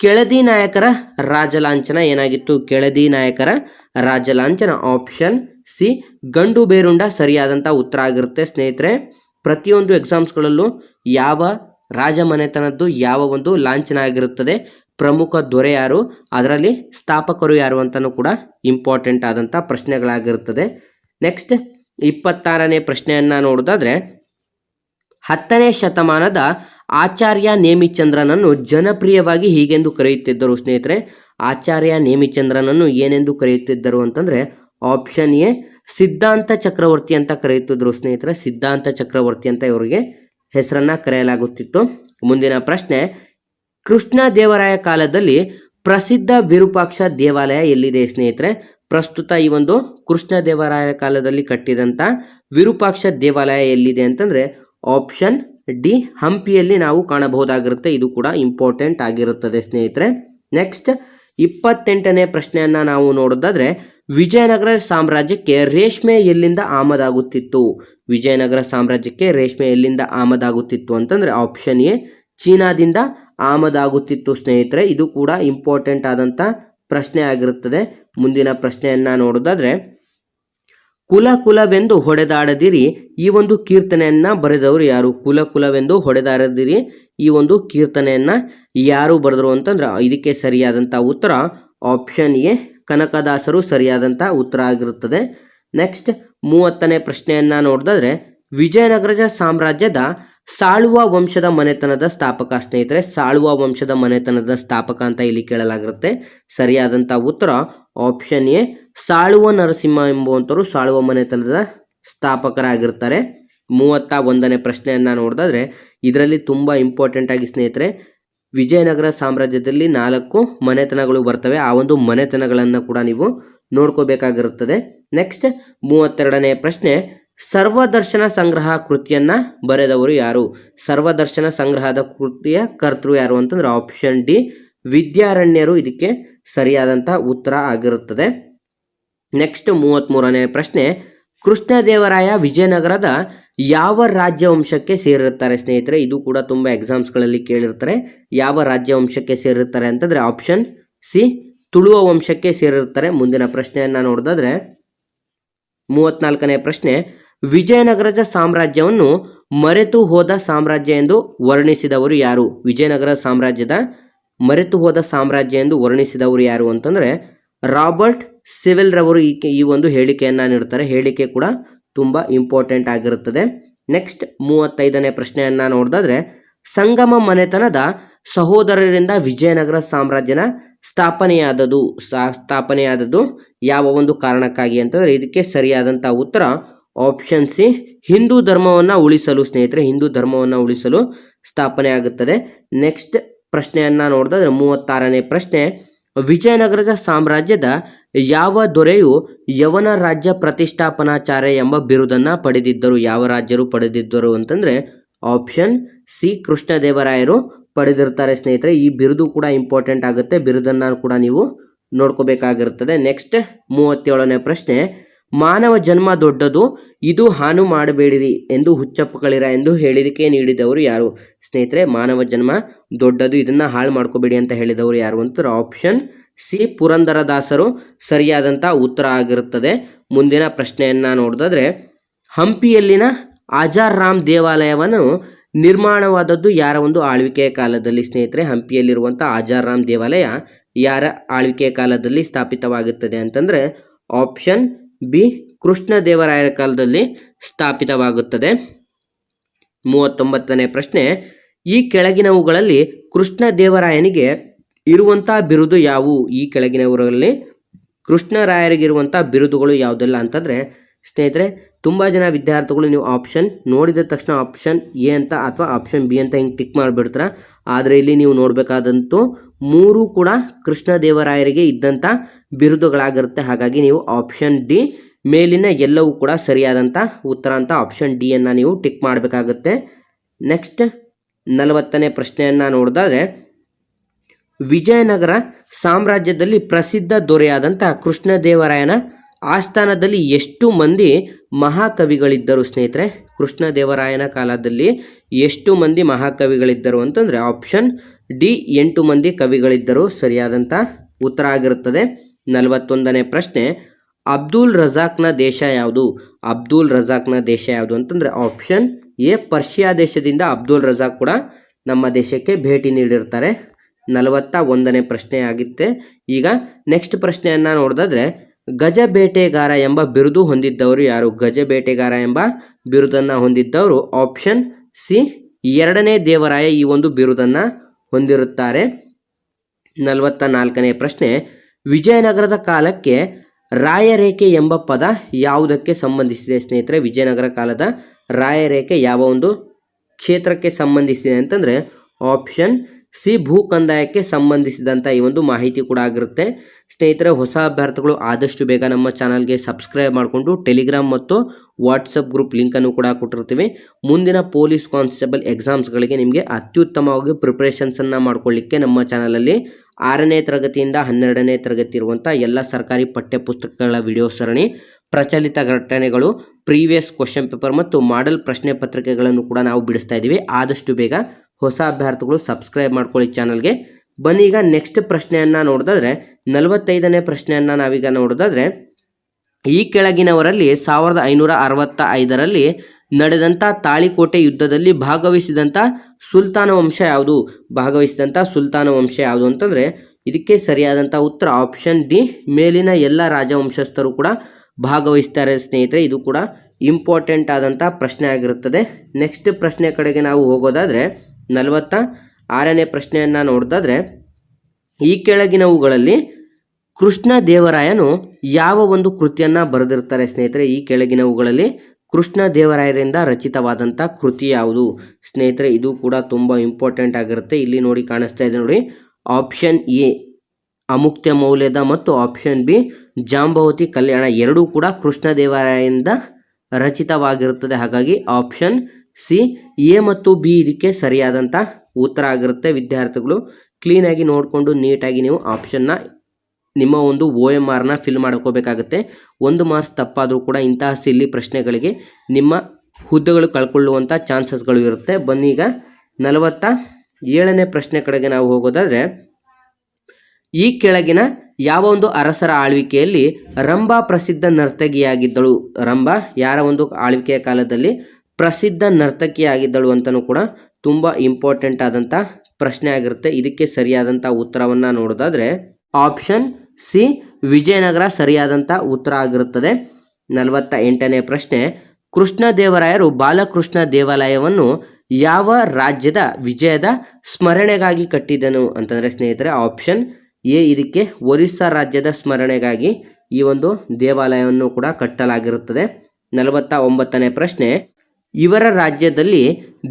ಕೆಳದಿ ನಾಯಕರ ರಾಜಲಾಂಛನ ಏನಾಗಿತ್ತು? ಕೆಳದಿ ನಾಯಕರ ರಾಜಲಾಂಛನ ಆಪ್ಷನ್ ಸಿ ಗಂಡು ಬೇರುಂಡ ಸರಿಯಾದಂಥ ಉತ್ತರ ಆಗಿರುತ್ತೆ ಸ್ನೇಹಿತರೆ. ಪ್ರತಿಯೊಂದು ಎಕ್ಸಾಮ್ಸ್ಗಳಲ್ಲೂ ಯಾವ ರಾಜಮನೆತನದ್ದು ಯಾವ ಒಂದು ಲಾಂಛನ ಆಗಿರುತ್ತದೆ? ಪ್ರಮುಖ ದೊರೆ ಯಾರು? ಅದರಲ್ಲಿ ಸ್ಥಾಪಕರು ಯಾರು ಅಂತಲೂ ಕೂಡ ಇಂಪಾರ್ಟೆಂಟ್ ಆದಂಥ ಪ್ರಶ್ನೆಗಳಾಗಿರುತ್ತದೆ. ನೆಕ್ಸ್ಟ್ ಇಪ್ಪತ್ತಾರನೇ ಪ್ರಶ್ನೆಯನ್ನು ನೋಡೋದಾದ್ರೆ, ಹತ್ತನೇ ಶತಮಾನದ ಆಚಾರ್ಯ ನೇಮಿಚಂದ್ರನನ್ನು ಜನಪ್ರಿಯವಾಗಿ ಹೀಗೆಂದು ಕರೆಯುತ್ತಿದ್ದರು ಸ್ನೇಹಿತರೆ. ಆಚಾರ್ಯ ನೇಮಿಚಂದ್ರನನ್ನು ಏನೆಂದು ಕರೆಯುತ್ತಿದ್ದರು ಅಂತಂದರೆ ಆಪ್ಷನ್ ಎ, ಸಿದ್ಧಾಂತ ಚಕ್ರವರ್ತಿ ಅಂತ ಕರೆಯುತ್ತಿದ್ದರು ಸ್ನೇಹಿತರೆ. ಸಿದ್ಧಾಂತ ಚಕ್ರವರ್ತಿ ಅಂತ ಇವರಿಗೆ ಹೆಸರನ್ನು ಕರೆಯಲಾಗುತ್ತಿತ್ತು. ಮುಂದಿನ ಪ್ರಶ್ನೆ ಕೃಷ್ಣ ದೇವರಾಯ ಕಾಲದಲ್ಲಿ ಪ್ರಸಿದ್ಧ ವಿರೂಪಾಕ್ಷ ದೇವಾಲಯ ಎಲ್ಲಿದೆ ಸ್ನೇಹಿತರೆ? ಪ್ರಸ್ತುತ ಈ ಒಂದು ಕೃಷ್ಣ ದೇವರಾಯ ಕಾಲದಲ್ಲಿ ಕಟ್ಟಿದಂಥ ವಿರೂಪಾಕ್ಷ ದೇವಾಲಯ ಎಲ್ಲಿದೆ ಅಂತಂದ್ರೆ ಆಪ್ಷನ್ ಡಿ ಹಂಪಿಯಲ್ಲಿ ನಾವು ಕಾಣಬಹುದಾಗಿರುತ್ತೆ. ಇದು ಕೂಡ ಇಂಪಾರ್ಟೆಂಟ್ ಆಗಿರುತ್ತದೆ ಸ್ನೇಹಿತರೆ. ನೆಕ್ಸ್ಟ್ ಇಪ್ಪತ್ತೆಂಟನೇ ಪ್ರಶ್ನೆಯನ್ನ ನಾವು ನೋಡೋದಾದ್ರೆ ವಿಜಯನಗರ ಸಾಮ್ರಾಜ್ಯಕ್ಕೆ ರೇಷ್ಮೆ ಎಲ್ಲಿಂದ ಆಮದಾಗುತ್ತಿತ್ತು? ವಿಜಯನಗರ ಸಾಮ್ರಾಜ್ಯಕ್ಕೆ ರೇಷ್ಮೆ ಎಲ್ಲಿಂದ ಆಮದಾಗುತ್ತಿತ್ತು ಅಂತಂದ್ರೆ ಆಪ್ಷನ್ ಎ ಚೀನಾದಿಂದ ಆಮದಾಗುತ್ತಿತ್ತು ಸ್ನೇಹಿತರೆ, ಇದು ಕೂಡ ಇಂಪಾರ್ಟೆಂಟ್ ಆದಂಥ ಪ್ರಶ್ನೆ ಆಗಿರುತ್ತದೆ. ಮುಂದಿನ ಪ್ರಶ್ನೆಯನ್ನ ನೋಡೋದಾದ್ರೆ ಕುಲ ಕುಲವೆಂದು ಹೊಡೆದಾಡದಿರಿ, ಈ ಒಂದು ಕೀರ್ತನೆಯನ್ನ ಬರೆದವರು ಯಾರು? ಕುಲ ಕುಲವೆಂದು ಹೊಡೆದಾಡದಿರಿ, ಈ ಒಂದು ಕೀರ್ತನೆಯನ್ನ ಯಾರು ಬರೆದರು ಅಂತಂದ್ರೆ, ಇದಕ್ಕೆ ಸರಿಯಾದಂಥ ಉತ್ತರ ಆಪ್ಷನ್ ಎ, ಕನಕದಾಸರು ಸರಿಯಾದಂಥ ಉತ್ತರ ಆಗಿರುತ್ತದೆ. ನೆಕ್ಸ್ಟ್ ಮೂವತ್ತನೇ ಪ್ರಶ್ನೆಯನ್ನ ನೋಡಿದ್ರೆ ವಿಜಯನಗರ ಸಾಮ್ರಾಜ್ಯದ ಸಾಳುವ ವಂಶದ ಮನೆತನದ ಸ್ಥಾಪಕ ಸ್ನೇಹಿತರೆ, ಸಾಳುವ ವಂಶದ ಮನೆತನದ ಸ್ಥಾಪಕ ಅಂತ ಇಲ್ಲಿ ಕೇಳಲಾಗಿರುತ್ತೆ. ಸರಿಯಾದಂಥ ಉತ್ತರ ಆಪ್ಷನ್ ಎ, ಸಾಳುವ ನರಸಿಂಹ ಎಂಬುವಂತವರು ಸಾಳುವ ಮನೆತನದ ಸ್ಥಾಪಕರಾಗಿರ್ತಾರೆ. ಮೂವತ್ತ ಒಂದನೇ ಪ್ರಶ್ನೆಯನ್ನ ನೋಡಿದ್ರೆ ಇದರಲ್ಲಿ ತುಂಬ ಇಂಪಾರ್ಟೆಂಟ್ ಆಗಿ ಸ್ನೇಹಿತರೆ, ವಿಜಯನಗರ ಸಾಮ್ರಾಜ್ಯದಲ್ಲಿ ನಾಲ್ಕು ಮನೆತನಗಳು ಬರ್ತವೆ. ಆ ಒಂದು ಮನೆತನಗಳನ್ನು ಕೂಡ ನೀವು ನೋಡ್ಕೋಬೇಕಾಗಿರುತ್ತದೆ. ನೆಕ್ಸ್ಟ್ ಮೂವತ್ತೆರಡನೇ ಪ್ರಶ್ನೆ ಸರ್ವದರ್ಶನ ಸಂಗ್ರಹ ಕೃತಿಯನ್ನ ಬರೆದವರು ಯಾರು? ಸರ್ವದರ್ಶನ ಸಂಗ್ರಹದ ಕೃತಿಯ ಕರ್ತೃ ಯಾರು ಅಂತಂದ್ರೆ ಆಪ್ಷನ್ ಡಿ ವಿದ್ಯಾರಣ್ಯರು. ಇದಕ್ಕೆ ಸರಿಯಾದಂಥ ಉತ್ತರ ಆಗಿರುತ್ತದೆ. ನೆಕ್ಸ್ಟ್ ಮೂವತ್ತ್ಮೂರನೇ ಪ್ರಶ್ನೆ, ಕೃಷ್ಣದೇವರಾಯ ವಿಜಯನಗರದ ಯಾವ ರಾಜ್ಯವಂಶಕ್ಕೆ ಸೇರಿರ್ತಾರೆ ಸ್ನೇಹಿತರೆ? ಇದು ಕೂಡ ತುಂಬ ಎಕ್ಸಾಮ್ಸ್ಗಳಲ್ಲಿ ಕೇಳಿರ್ತಾರೆ. ಯಾವ ರಾಜ್ಯವಂಶಕ್ಕೆ ಸೇರಿರ್ತಾರೆ ಅಂತಂದ್ರೆ ಆಪ್ಷನ್ ಸಿ ತುಳುವ ವಂಶಕ್ಕೆ ಸೇರಿರ್ತಾರೆ ಮುಂದಿನ ಪ್ರಶ್ನೆಯನ್ನ ನೋಡೋದಾದ್ರೆ, ಮೂವತ್ನಾಲ್ಕನೇ ಪ್ರಶ್ನೆ ವಿಜಯನಗರದ ಸಾಮ್ರಾಜ್ಯವನ್ನು ಮರೆತು ಹೋದ ಸಾಮ್ರಾಜ್ಯ ಎಂದು ವರ್ಣಿಸಿದವರು ಯಾರು? ವಿಜಯನಗರ ಸಾಮ್ರಾಜ್ಯದ ಮರೆತು ಹೋದ ಸಾಮ್ರಾಜ್ಯ ಎಂದು ವರ್ಣಿಸಿದವರು ಯಾರು ಅಂತಂದ್ರೆ ರಾಬರ್ಟ್ ಸಿವಿಲ್ ರವರು ಈ ಒಂದು ಹೇಳಿಕೆಯನ್ನು ನೀಡ್ತಾರೆ. ಹೇಳಿಕೆ ಕೂಡ ತುಂಬ ಇಂಪಾರ್ಟೆಂಟ್ ಆಗಿರುತ್ತದೆ. ನೆಕ್ಸ್ಟ್ ಮೂವತ್ತೈದನೇ ಪ್ರಶ್ನೆಯನ್ನ ನೋಡಿದ್ರೆ ಸಂಗಮ ಮನೆತನದ ಸಹೋದರರಿಂದ ವಿಜಯನಗರ ಸಾಮ್ರಾಜ್ಯನ ಸ್ಥಾಪನೆಯಾದದು ಸ್ಥಾಪನೆಯಾದದ್ದು ಯಾವ ಒಂದು ಕಾರಣಕ್ಕಾಗಿ ಅಂತಂದ್ರೆ, ಇದಕ್ಕೆ ಸರಿಯಾದಂಥ ಉತ್ತರ ಆಪ್ಷನ್ ಸಿ ಹಿಂದೂ ಧರ್ಮವನ್ನು ಉಳಿಸಲು ಸ್ನೇಹಿತರೆ, ಹಿಂದೂ ಧರ್ಮವನ್ನು ಉಳಿಸಲು ಸ್ಥಾಪನೆ ಆಗುತ್ತದೆ. ನೆಕ್ಸ್ಟ್ ಪ್ರಶ್ನೆಯನ್ನು ನೋಡಿದ್ರೆ ಮೂವತ್ತಾರನೇ ಪ್ರಶ್ನೆ, ವಿಜಯನಗರದ ಸಾಮ್ರಾಜ್ಯದ ಯಾವ ದೊರೆಯು ಯವನ ರಾಜ್ಯ ಪ್ರತಿಷ್ಠಾಪನಾಚಾರ್ಯ ಎಂಬ ಬಿರುದನ್ನು ಪಡೆದಿದ್ದರು? ಯಾವ ರಾಜ್ಯರು ಪಡೆದಿದ್ದರು ಅಂತಂದರೆ ಆಪ್ಷನ್ ಸಿ ಕೃಷ್ಣದೇವರಾಯರು ಪಡೆದಿರ್ತಾರೆ ಸ್ನೇಹಿತರೆ. ಈ ಬಿರುದು ಕೂಡ ಇಂಪಾರ್ಟೆಂಟ್ ಆಗುತ್ತೆ. ಬಿರುದನ್ನು ಕೂಡ ನೀವು ನೋಡ್ಕೋಬೇಕಾಗಿರುತ್ತದೆ ನೆಕ್ಸ್ಟ್ ಮೂವತ್ತೇಳನೇ ಪ್ರಶ್ನೆ ಮಾನವ ಜನ್ಮ ದೊಡ್ಡದು, ಇದು ಹಾನು ಮಾಡಬೇಡಿರಿ ಎಂದು ಹುಚ್ಚಪ್ಪಗಳಿರ ಎಂದು ಹೇಳಿದಕ್ಕೆ ನೀಡಿದವರು ಯಾರು? ಸ್ನೇಹಿತರೆ, ಮಾನವ ಜನ್ಮ ದೊಡ್ಡದು, ಇದನ್ನ ಹಾಳು ಮಾಡ್ಕೋಬೇಡಿ ಅಂತ ಹೇಳಿದವರು ಯಾರು ಅಂತ ಆಪ್ಷನ್ ಸಿ ಪುರಂದರದಾಸರು. ಸರಿಯಾದಂಥ ಉತ್ತರ ಆಗಿರುತ್ತದೆ. ಮುಂದಿನ ಪ್ರಶ್ನೆಯನ್ನ ನೋಡಿದ್ರೆ ಹಂಪಿಯಲ್ಲಿನ ಆಜಾರ್ ರಾಮ್ ದೇವಾಲಯವನ್ನು ನಿರ್ಮಾಣವಾದದ್ದು ಯಾರ ಒಂದು ಆಳ್ವಿಕೆಯ ಕಾಲದಲ್ಲಿ? ಸ್ನೇಹಿತರೆ ಹಂಪಿಯಲ್ಲಿರುವಂಥ ಆಜಾರ್ ರಾಮ್ ದೇವಾಲಯ ಯಾರ ಆಳ್ವಿಕೆಯ ಕಾಲದಲ್ಲಿ ಸ್ಥಾಪಿತವಾಗುತ್ತದೆ ಅಂತಂದ್ರೆ ಆಪ್ಷನ್ ಬಿ ಕೃಷ್ಣ ದೇವರಾಯರ ಕಾಲದಲ್ಲಿ ಸ್ಥಾಪಿತವಾಗುತ್ತದೆ. ಮೂವತ್ತೊಂಬತ್ತನೇ ಪ್ರಶ್ನೆ, ಈ ಕೆಳಗಿನವುಗಳಲ್ಲಿ ಕೃಷ್ಣ ದೇವರಾಯನಿಗೆ ಇರುವಂಥ ಬಿರುದು ಯಾವುವು ಈ ಕೆಳಗಿನವುಗಳಲ್ಲಿ ಕೃಷ್ಣರಾಯರಿಗಿರುವಂಥ ಬಿರುದುಗಳು ಯಾವುದೆಲ್ಲ ಅಂತಂದರೆ, ಸ್ನೇಹಿತರೆ, ತುಂಬ ಜನ ವಿದ್ಯಾರ್ಥಿಗಳು ನೀವು ಆಪ್ಷನ್ ನೋಡಿದ ತಕ್ಷಣ ಆಪ್ಷನ್ ಎ ಅಂತ ಅಥವಾ ಆಪ್ಷನ್ ಬಿ ಅಂತ ಹಿಂಗೆ ಟಿಕ್ ಮಾಡಿಬಿಡ್ತಾರೆ. ಆದರೆ ಇಲ್ಲಿ ನೀವು ನೋಡಬೇಕಾದಂತೂ ಮೂರು ಕೂಡ ಕೃಷ್ಣದೇವರಾಯರಿಗೆ ಇದ್ದಂಥ ಬಿರುದುಗಳಾಗಿರುತ್ತೆ. ಹಾಗಾಗಿ ನೀವು ಆಪ್ಷನ್ ಡಿ ಮೇಲಿನ ಎಲ್ಲವೂ ಕೂಡ ಸರಿಯಾದಂಥ ಉತ್ತರ ಅಂತ ಆಪ್ಷನ್ ಡಿ ಅನ್ನು ನೀವು ಟಿಕ್ ಮಾಡಬೇಕಾಗುತ್ತೆ. ನೆಕ್ಸ್ಟ್ ನಲವತ್ತನೇ ಪ್ರಶ್ನೆಯನ್ನು ನೋಡಿದಾದ್ರೆ, ವಿಜಯನಗರ ಸಾಮ್ರಾಜ್ಯದಲ್ಲಿ ಪ್ರಸಿದ್ಧ ದೊರೆಯಾದಂಥ ಕೃಷ್ಣದೇವರಾಯನ ಆಸ್ಥಾನದಲ್ಲಿ ಎಷ್ಟು ಮಂದಿ ಮಹಾಕವಿಗಳಿದ್ದರು ಸ್ನೇಹಿತರೆ? ಕೃಷ್ಣದೇವರಾಯನ ಕಾಲದಲ್ಲಿ ಎಷ್ಟು ಮಂದಿ ಮಹಾಕವಿಗಳಿದ್ದರು ಅಂತಂದರೆ ಆಪ್ಷನ್ ಡಿ, ಎಂಟು ಮಂದಿ ಕವಿಗಳಿದ್ದರು ಸರಿಯಾದಂಥ ಉತ್ತರ ಆಗಿರುತ್ತದೆ. ನಲವತ್ತೊಂದನೇ ಪ್ರಶ್ನೆ, ಅಬ್ದುಲ್ ರಜಾಕ್ನ ದೇಶ ಯಾವುದು? ಅಬ್ದುಲ್ ರಜಾಕ್ನ ದೇಶ ಯಾವುದು ಅಂತಂದರೆ ಆಪ್ಷನ್ ಎ, ಪರ್ಷಿಯಾ ದೇಶದಿಂದ ಅಬ್ದುಲ್ ರಜಾಕ್ ಕೂಡ ನಮ್ಮ ದೇಶಕ್ಕೆ ಭೇಟಿ ನೀಡಿರ್ತಾರೆ. ನಲವತ್ತ ಒಂದನೇ ಪ್ರಶ್ನೆ ಆಗಿತ್ತೆ. ಈಗ ನೆಕ್ಸ್ಟ್ ಪ್ರಶ್ನೆಯನ್ನು ನೋಡಿದ್ರೆ ಗಜ ಬೇಟೆಗಾರ ಎಂಬ ಬಿರುದು ಹೊಂದಿದ್ದವರು ಯಾರು? ಗಜ ಬೇಟೆಗಾರ ಎಂಬ ಬಿರುದನ್ನು ಹೊಂದಿದ್ದವರು ಆಪ್ಷನ್ ಸಿ, ಎರಡನೇ ದೇವರಾಯ ಈ ಒಂದು ಬಿರುದನ್ನ ಹೊಂದಿರುತ್ತಾರೆ. ನಲವತ್ತ ನಾಲ್ಕನೇ ಪ್ರಶ್ನೆ, ವಿಜಯನಗರದ ಕಾಲಕ್ಕೆ ರಾಯರೇಖೆ ಎಂಬ ಪದ ಯಾವುದಕ್ಕೆ ಸಂಬಂಧಿಸಿದೆ? ಸ್ನೇಹಿತರೆ, ವಿಜಯನಗರ ಕಾಲದ ರಾಯರೇಖೆ ಯಾವ ಒಂದು ಕ್ಷೇತ್ರಕ್ಕೆ ಸಂಬಂಧಿಸಿದೆ ಅಂತಂದರೆ, ಆಪ್ಷನ್ ಸಿ ಭೂ ಕಂದಾಯಕ್ಕೆ ಸಂಬಂಧಿಸಿದಂಥ ಈ ಒಂದು ಮಾಹಿತಿ ಕೂಡ ಆಗಿರುತ್ತೆ. ಸ್ನೇಹಿತರೆ, ಹೊಸ ಅಭ್ಯರ್ಥಿಗಳು ಆದಷ್ಟು ಬೇಗ ನಮ್ಮ ಚಾನಲ್ಗೆ ಸಬ್ಸ್ಕ್ರೈಬ್ ಮಾಡಿಕೊಂಡು ಟೆಲಿಗ್ರಾಮ್ ಮತ್ತು ವಾಟ್ಸಪ್ ಗ್ರೂಪ್ ಲಿಂಕನ್ನು ಕೂಡ ಕೊಟ್ಟಿರ್ತೀವಿ. ಮುಂದಿನ ಪೊಲೀಸ್ ಕಾನ್ಸ್ಟೇಬಲ್ ಎಕ್ಸಾಮ್ಸ್ಗಳಿಗೆ ನಿಮಗೆ ಅತ್ಯುತ್ತಮವಾಗಿ ಪ್ರಿಪ್ರೇಷನ್ಸನ್ನು ಮಾಡ್ಕೊಳ್ಳಿಕ್ಕೆ ನಮ್ಮ ಚಾನಲಲ್ಲಿ ಆರನೇ ತರಗತಿಯಿಂದ ಹನ್ನೆರಡನೇ ತರಗತಿ ಇರುವಂಥ ಎಲ್ಲ ಸರ್ಕಾರಿ ಪಠ್ಯಪುಸ್ತಕಗಳ ವಿಡಿಯೋ ಸರಣಿ, ಪ್ರಚಲಿತ ಘಟನೆಗಳು, ಪ್ರೀವಿಯಸ್ ಕ್ವಶನ್ ಪೇಪರ್ ಮತ್ತು ಮಾಡೆಲ್ ಪ್ರಶ್ನೆ ಪತ್ರಿಕೆಗಳನ್ನು ಕೂಡ ನಾವು ಬಿಡಿಸ್ತಾ ಇದ್ದೀವಿ. ಆದಷ್ಟು ಬೇಗ ಹೊಸ ಅಭ್ಯರ್ಥಿಗಳು ಸಬ್ಸ್ಕ್ರೈಬ್ ಮಾಡ್ಕೊಳ್ಳಿ ಚಾನಲ್ಗೆ. ಬನ್ನಿ, ಈಗ ನೆಕ್ಸ್ಟ್ ಪ್ರಶ್ನೆಯನ್ನು ನೋಡಿದ್ರೆ ನಲವತ್ತೈದನೇ ಪ್ರಶ್ನೆಯನ್ನು ನಾವೀಗ ನೋಡೋದಾದ್ರೆ, ಈ ಕೆಳಗಿನವರಲ್ಲಿ ಸಾವಿರದ ಐನೂರ ಅರವತ್ತ ಐದರಲ್ಲಿ ನಡೆದಂಥ ತಾಳಿಕೋಟೆ ಯುದ್ಧದಲ್ಲಿ ಭಾಗವಹಿಸಿದಂಥ ಸುಲ್ತಾನ ವಂಶ ಯಾವುದು? ಭಾಗವಹಿಸಿದಂಥ ಸುಲ್ತಾನ ವಂಶ ಯಾವುದು ಅಂತಂದರೆ, ಇದಕ್ಕೆ ಸರಿಯಾದಂಥ ಉತ್ತರ ಆಪ್ಷನ್ ಡಿ, ಮೇಲಿನ ಎಲ್ಲ ರಾಜವಂಶಸ್ಥರು ಕೂಡ ಭಾಗವಹಿಸ್ತಾರೆ ಸ್ನೇಹಿತರೆ. ಇದು ಕೂಡ ಇಂಪಾರ್ಟೆಂಟ್ ಆದಂಥ ಪ್ರಶ್ನೆ ಆಗಿರುತ್ತದೆ. ನೆಕ್ಸ್ಟ್ ಪ್ರಶ್ನೆ ಕಡೆಗೆ ನಾವು ಹೋಗೋದಾದರೆ, ನಲವತ್ತ ಆರನೇ ಪ್ರಶ್ನೆಯನ್ನು ನೋಡ್ತಾದ್ರೆ ಈ ಕೆಳಗಿನವುಗಳಲ್ಲಿ ಕೃಷ್ಣ ದೇವರಾಯನು ಯಾವ ಒಂದು ಕೃತಿಯನ್ನು ಬರೆದಿರ್ತಾರೆ ಸ್ನೇಹಿತರೆ? ಈ ಕೆಳಗಿನವುಗಳಲ್ಲಿ ಕೃಷ್ಣ ದೇವರಾಯರಿಂದ ರಚಿತವಾದಂಥ ಕೃತಿ ಯಾವುದು? ಸ್ನೇಹಿತರೆ, ಇದು ಕೂಡ ತುಂಬ ಇಂಪಾರ್ಟೆಂಟ್ ಆಗಿರುತ್ತೆ. ಇಲ್ಲಿ ನೋಡಿ ಕಾಣಿಸ್ತಾ ಇದೆ ನೋಡಿ ಆಪ್ಷನ್ ಎ ಅಮುಕ್ತ ಮೌಲ್ಯದ ಮತ್ತು ಆಪ್ಷನ್ ಬಿ ಜಾಂಬವತಿ ಕಲ್ಯಾಣ ಎರಡೂ ಕೂಡ ಕೃಷ್ಣ ದೇವರಾಯರಿಂದ ರಚಿತವಾಗಿರುತ್ತದೆ. ಹಾಗಾಗಿ ಆಪ್ಷನ್ ಸಿ ಎ ಮತ್ತು ಬಿ ಇದಕ್ಕೆ ಸರಿಯಾದಂಥ ಉತ್ತರ ಆಗಿರುತ್ತೆ. ವಿದ್ಯಾರ್ಥಿಗಳು ಕ್ಲೀನಾಗಿ ನೋಡಿಕೊಂಡು ನೀಟಾಗಿ ನೀವು ಆಪ್ಷನ್ನ ನಿಮ್ಮ ಒಂದು ಒ ಎಂ ಆರ್ನ ಫಿಲ್ ಮಾಡ್ಕೋಬೇಕಾಗುತ್ತೆ. ಒಂದು ಮಾರ್ಕ್ಸ್ ತಪ್ಪಾದರೂ ಕೂಡ ಇಂತಹ ಸಿಲ್ಲಿ ಪ್ರಶ್ನೆಗಳಿಗೆ ನಿಮ್ಮ ಹುದ್ದೆಗಳು ಕಳ್ಕೊಳ್ಳುವಂಥ ಚಾನ್ಸಸ್ಗಳು ಇರುತ್ತೆ. ಬನ್ನಿ ಈಗ ನಲವತ್ತ ಏಳನೇ ಪ್ರಶ್ನೆ ಕಡೆಗೆ ನಾವು ಹೋಗೋದಾದರೆ, ಈ ಕೆಳಗಿನ ಯಾವ ಒಂದು ಅರಸರ ಆಳ್ವಿಕೆಯಲ್ಲಿ ರಂಭಾ ಪ್ರಸಿದ್ಧ ನರ್ತಕಿಯಾಗಿದ್ದಳು? ರಂಭಾ ಯಾರ ಒಂದು ಆಳ್ವಿಕೆಯ ಕಾಲದಲ್ಲಿ ಪ್ರಸಿದ್ಧ ನರ್ತಕಿಯಾಗಿದ್ದಳು ಅಂತಲೂ ಕೂಡ ತುಂಬ ಇಂಪಾರ್ಟೆಂಟ್ ಆದಂಥ ಪ್ರಶ್ನೆ ಆಗಿರುತ್ತೆ. ಇದಕ್ಕೆ ಸರಿಯಾದಂಥ ಉತ್ತರವನ್ನು ನೋಡೋದಾದರೆ ಆಪ್ಷನ್ ಸಿ ವಿಜಯನಗರ ಸರಿಯಾದಂಥ ಉತ್ತರ ಆಗಿರುತ್ತದೆ. ನಲವತ್ತ ಎಂಟನೇ ಪ್ರಶ್ನೆ ಕೃಷ್ಣದೇವರಾಯರು ಬಾಲಕೃಷ್ಣ ದೇವಾಲಯವನ್ನು ಯಾವ ರಾಜ್ಯದ ವಿಜಯದ ಸ್ಮರಣೆಗಾಗಿ ಕಟ್ಟಿದನು ಅಂತಂದರೆ ಸ್ನೇಹಿತರೆ ಆಪ್ಷನ್ ಎ ಇದಕ್ಕೆ ಒರಿಸ್ಸಾ ರಾಜ್ಯದ ಸ್ಮರಣೆಗಾಗಿ ಈ ಒಂದು ದೇವಾಲಯವನ್ನು ಕೂಡ ಕಟ್ಟಲಾಗಿರುತ್ತದೆ. ನಲವತ್ತ ಒಂಬತ್ತನೇ ಪ್ರಶ್ನೆ ಇವರ ರಾಜ್ಯದಲ್ಲಿ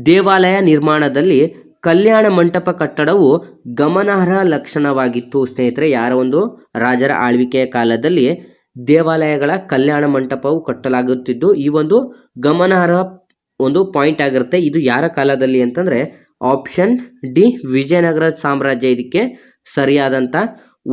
ದೇವಾಲಯ ನಿರ್ಮಾಣದಲ್ಲಿ ಕಲ್ಯಾಣ ಮಂಟಪ ಕಟ್ಟಡವು ಗಮನಾರ್ಹ ಲಕ್ಷಣವಾಗಿತ್ತು. ಸ್ನೇಹಿತರೆ, ಯಾರ ಒಂದು ರಾಜರ ಆಳ್ವಿಕೆಯ ಕಾಲದಲ್ಲಿ ದೇವಾಲಯಗಳ ಕಲ್ಯಾಣ ಮಂಟಪವು ಕಟ್ಟಲಾಗುತ್ತಿದ್ದು, ಈ ಒಂದು ಗಮನಾರ್ಹ ಒಂದು ಪಾಯಿಂಟ್ ಆಗಿರುತ್ತೆ. ಇದು ಯಾರ ಕಾಲದಲ್ಲಿ ಅಂತಂದರೆ ಆಪ್ಷನ್ ಡಿ, ವಿಜಯನಗರ ಸಾಮ್ರಾಜ್ಯ. ಇದಕ್ಕೆ ಸರಿಯಾದಂಥ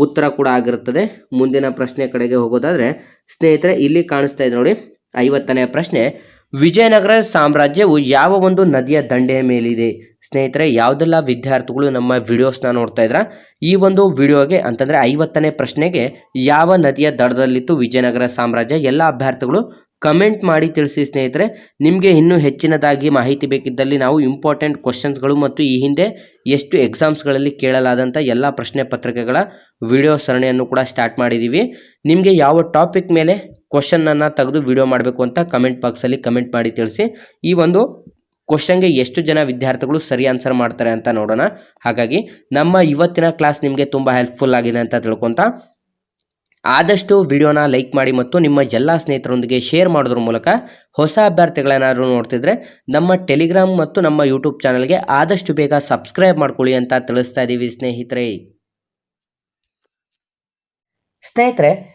ಉತ್ತರ ಕೂಡ ಆಗಿರುತ್ತದೆ. ಮುಂದಿನ ಪ್ರಶ್ನೆ ಕಡೆಗೆ ಹೋಗೋದಾದರೆ, ಸ್ನೇಹಿತರೆ, ಇಲ್ಲಿ ಕಾಣಿಸ್ತಾ ಇದೆ ನೋಡಿ, ಐವತ್ತನೇ ಪ್ರಶ್ನೆ. ವಿಜಯನಗರ ಸಾಮ್ರಾಜ್ಯವು ಯಾವ ಒಂದು ನದಿಯ ದಂಡೆಯ ಮೇಲಿದೆ? ಸ್ನೇಹಿತರೆ, ಯಾವುದೆಲ್ಲ ವಿದ್ಯಾರ್ಥಿಗಳು ನಮ್ಮ ವಿಡಿಯೋಸ್ನ ನೋಡ್ತಾ ಇದ್ರ? ಈ ಒಂದು ವಿಡಿಯೋಗೆ ಅಂತಂದರೆ ಐವತ್ತನೇ ಪ್ರಶ್ನೆಗೆ ಯಾವ ನದಿಯ ದಡದಲ್ಲಿತ್ತು ವಿಜಯನಗರ ಸಾಮ್ರಾಜ್ಯ? ಎಲ್ಲ ಅಭ್ಯರ್ಥಿಗಳು ಕಮೆಂಟ್ ಮಾಡಿ ತಿಳಿಸಿ ಸ್ನೇಹಿತರೆ. ನಿಮಗೆ ಇನ್ನೂ ಹೆಚ್ಚಿನದಾಗಿ ಮಾಹಿತಿ ಬೇಕಿದ್ದಲ್ಲಿ ನಾವು ಇಂಪಾರ್ಟೆಂಟ್ ಕ್ವಶನ್ಸ್ಗಳು ಮತ್ತು ಈ ಹಿಂದೆ ಎಷ್ಟು ಎಕ್ಸಾಮ್ಸ್ಗಳಲ್ಲಿ ಕೇಳಲಾದಂಥ ಎಲ್ಲ ಪ್ರಶ್ನೆ ಪತ್ರಿಕೆಗಳ ವಿಡಿಯೋ ಸರಣಿಯನ್ನು ಕೂಡ ಸ್ಟಾರ್ಟ್ ಮಾಡಿದ್ದೀವಿ. ನಿಮಗೆ ಯಾವ ಟಾಪಿಕ್ ಮೇಲೆ ಕ್ವಶನನ್ನು ತೆಗೆದು ವಿಡಿಯೋ ಮಾಡಬೇಕು ಅಂತ ಕಮೆಂಟ್ ಬಾಕ್ಸಲ್ಲಿ ಕಮೆಂಟ್ ಮಾಡಿ ತಿಳಿಸಿ. ಈ ಒಂದು ಕ್ವಶನ್ಗೆ ಎಷ್ಟು ಜನ ವಿದ್ಯಾರ್ಥಿಗಳು ಸರಿ ಆನ್ಸರ್ ಮಾಡ್ತಾರೆ ಅಂತ ನೋಡೋಣ. ಹಾಗಾಗಿ ನಮ್ಮ ಇವತ್ತಿನ ಕ್ಲಾಸ್ ನಿಮಗೆ ತುಂಬ ಹೆಲ್ಪ್ಫುಲ್ ಆಗಿದೆ ಅಂತ ತಿಳ್ಕೊತ. ಆದಷ್ಟು ವಿಡಿಯೋನ ಲೈಕ್ ಮಾಡಿ ಮತ್ತು ನಿಮ್ಮ ಎಲ್ಲ ಸ್ನೇಹಿತರೊಂದಿಗೆ ಶೇರ್ ಮಾಡೋದ್ರ ಮೂಲಕ ಹೊಸ ಅಭ್ಯರ್ಥಿಗಳೇನಾದರೂ ನೋಡ್ತಿದ್ರೆ ನಮ್ಮ ಟೆಲಿಗ್ರಾಮ್ ಮತ್ತು ನಮ್ಮ ಯೂಟ್ಯೂಬ್ ಚಾನಲ್ಗೆ ಆದಷ್ಟು ಬೇಗ ಸಬ್ಸ್ಕ್ರೈಬ್ ಮಾಡ್ಕೊಳ್ಳಿ ಅಂತ ತಿಳಿಸ್ತಾ ಇದ್ದೀವಿ ಸ್ನೇಹಿತರೆ. ಸ್ನೇಹಿತರೆ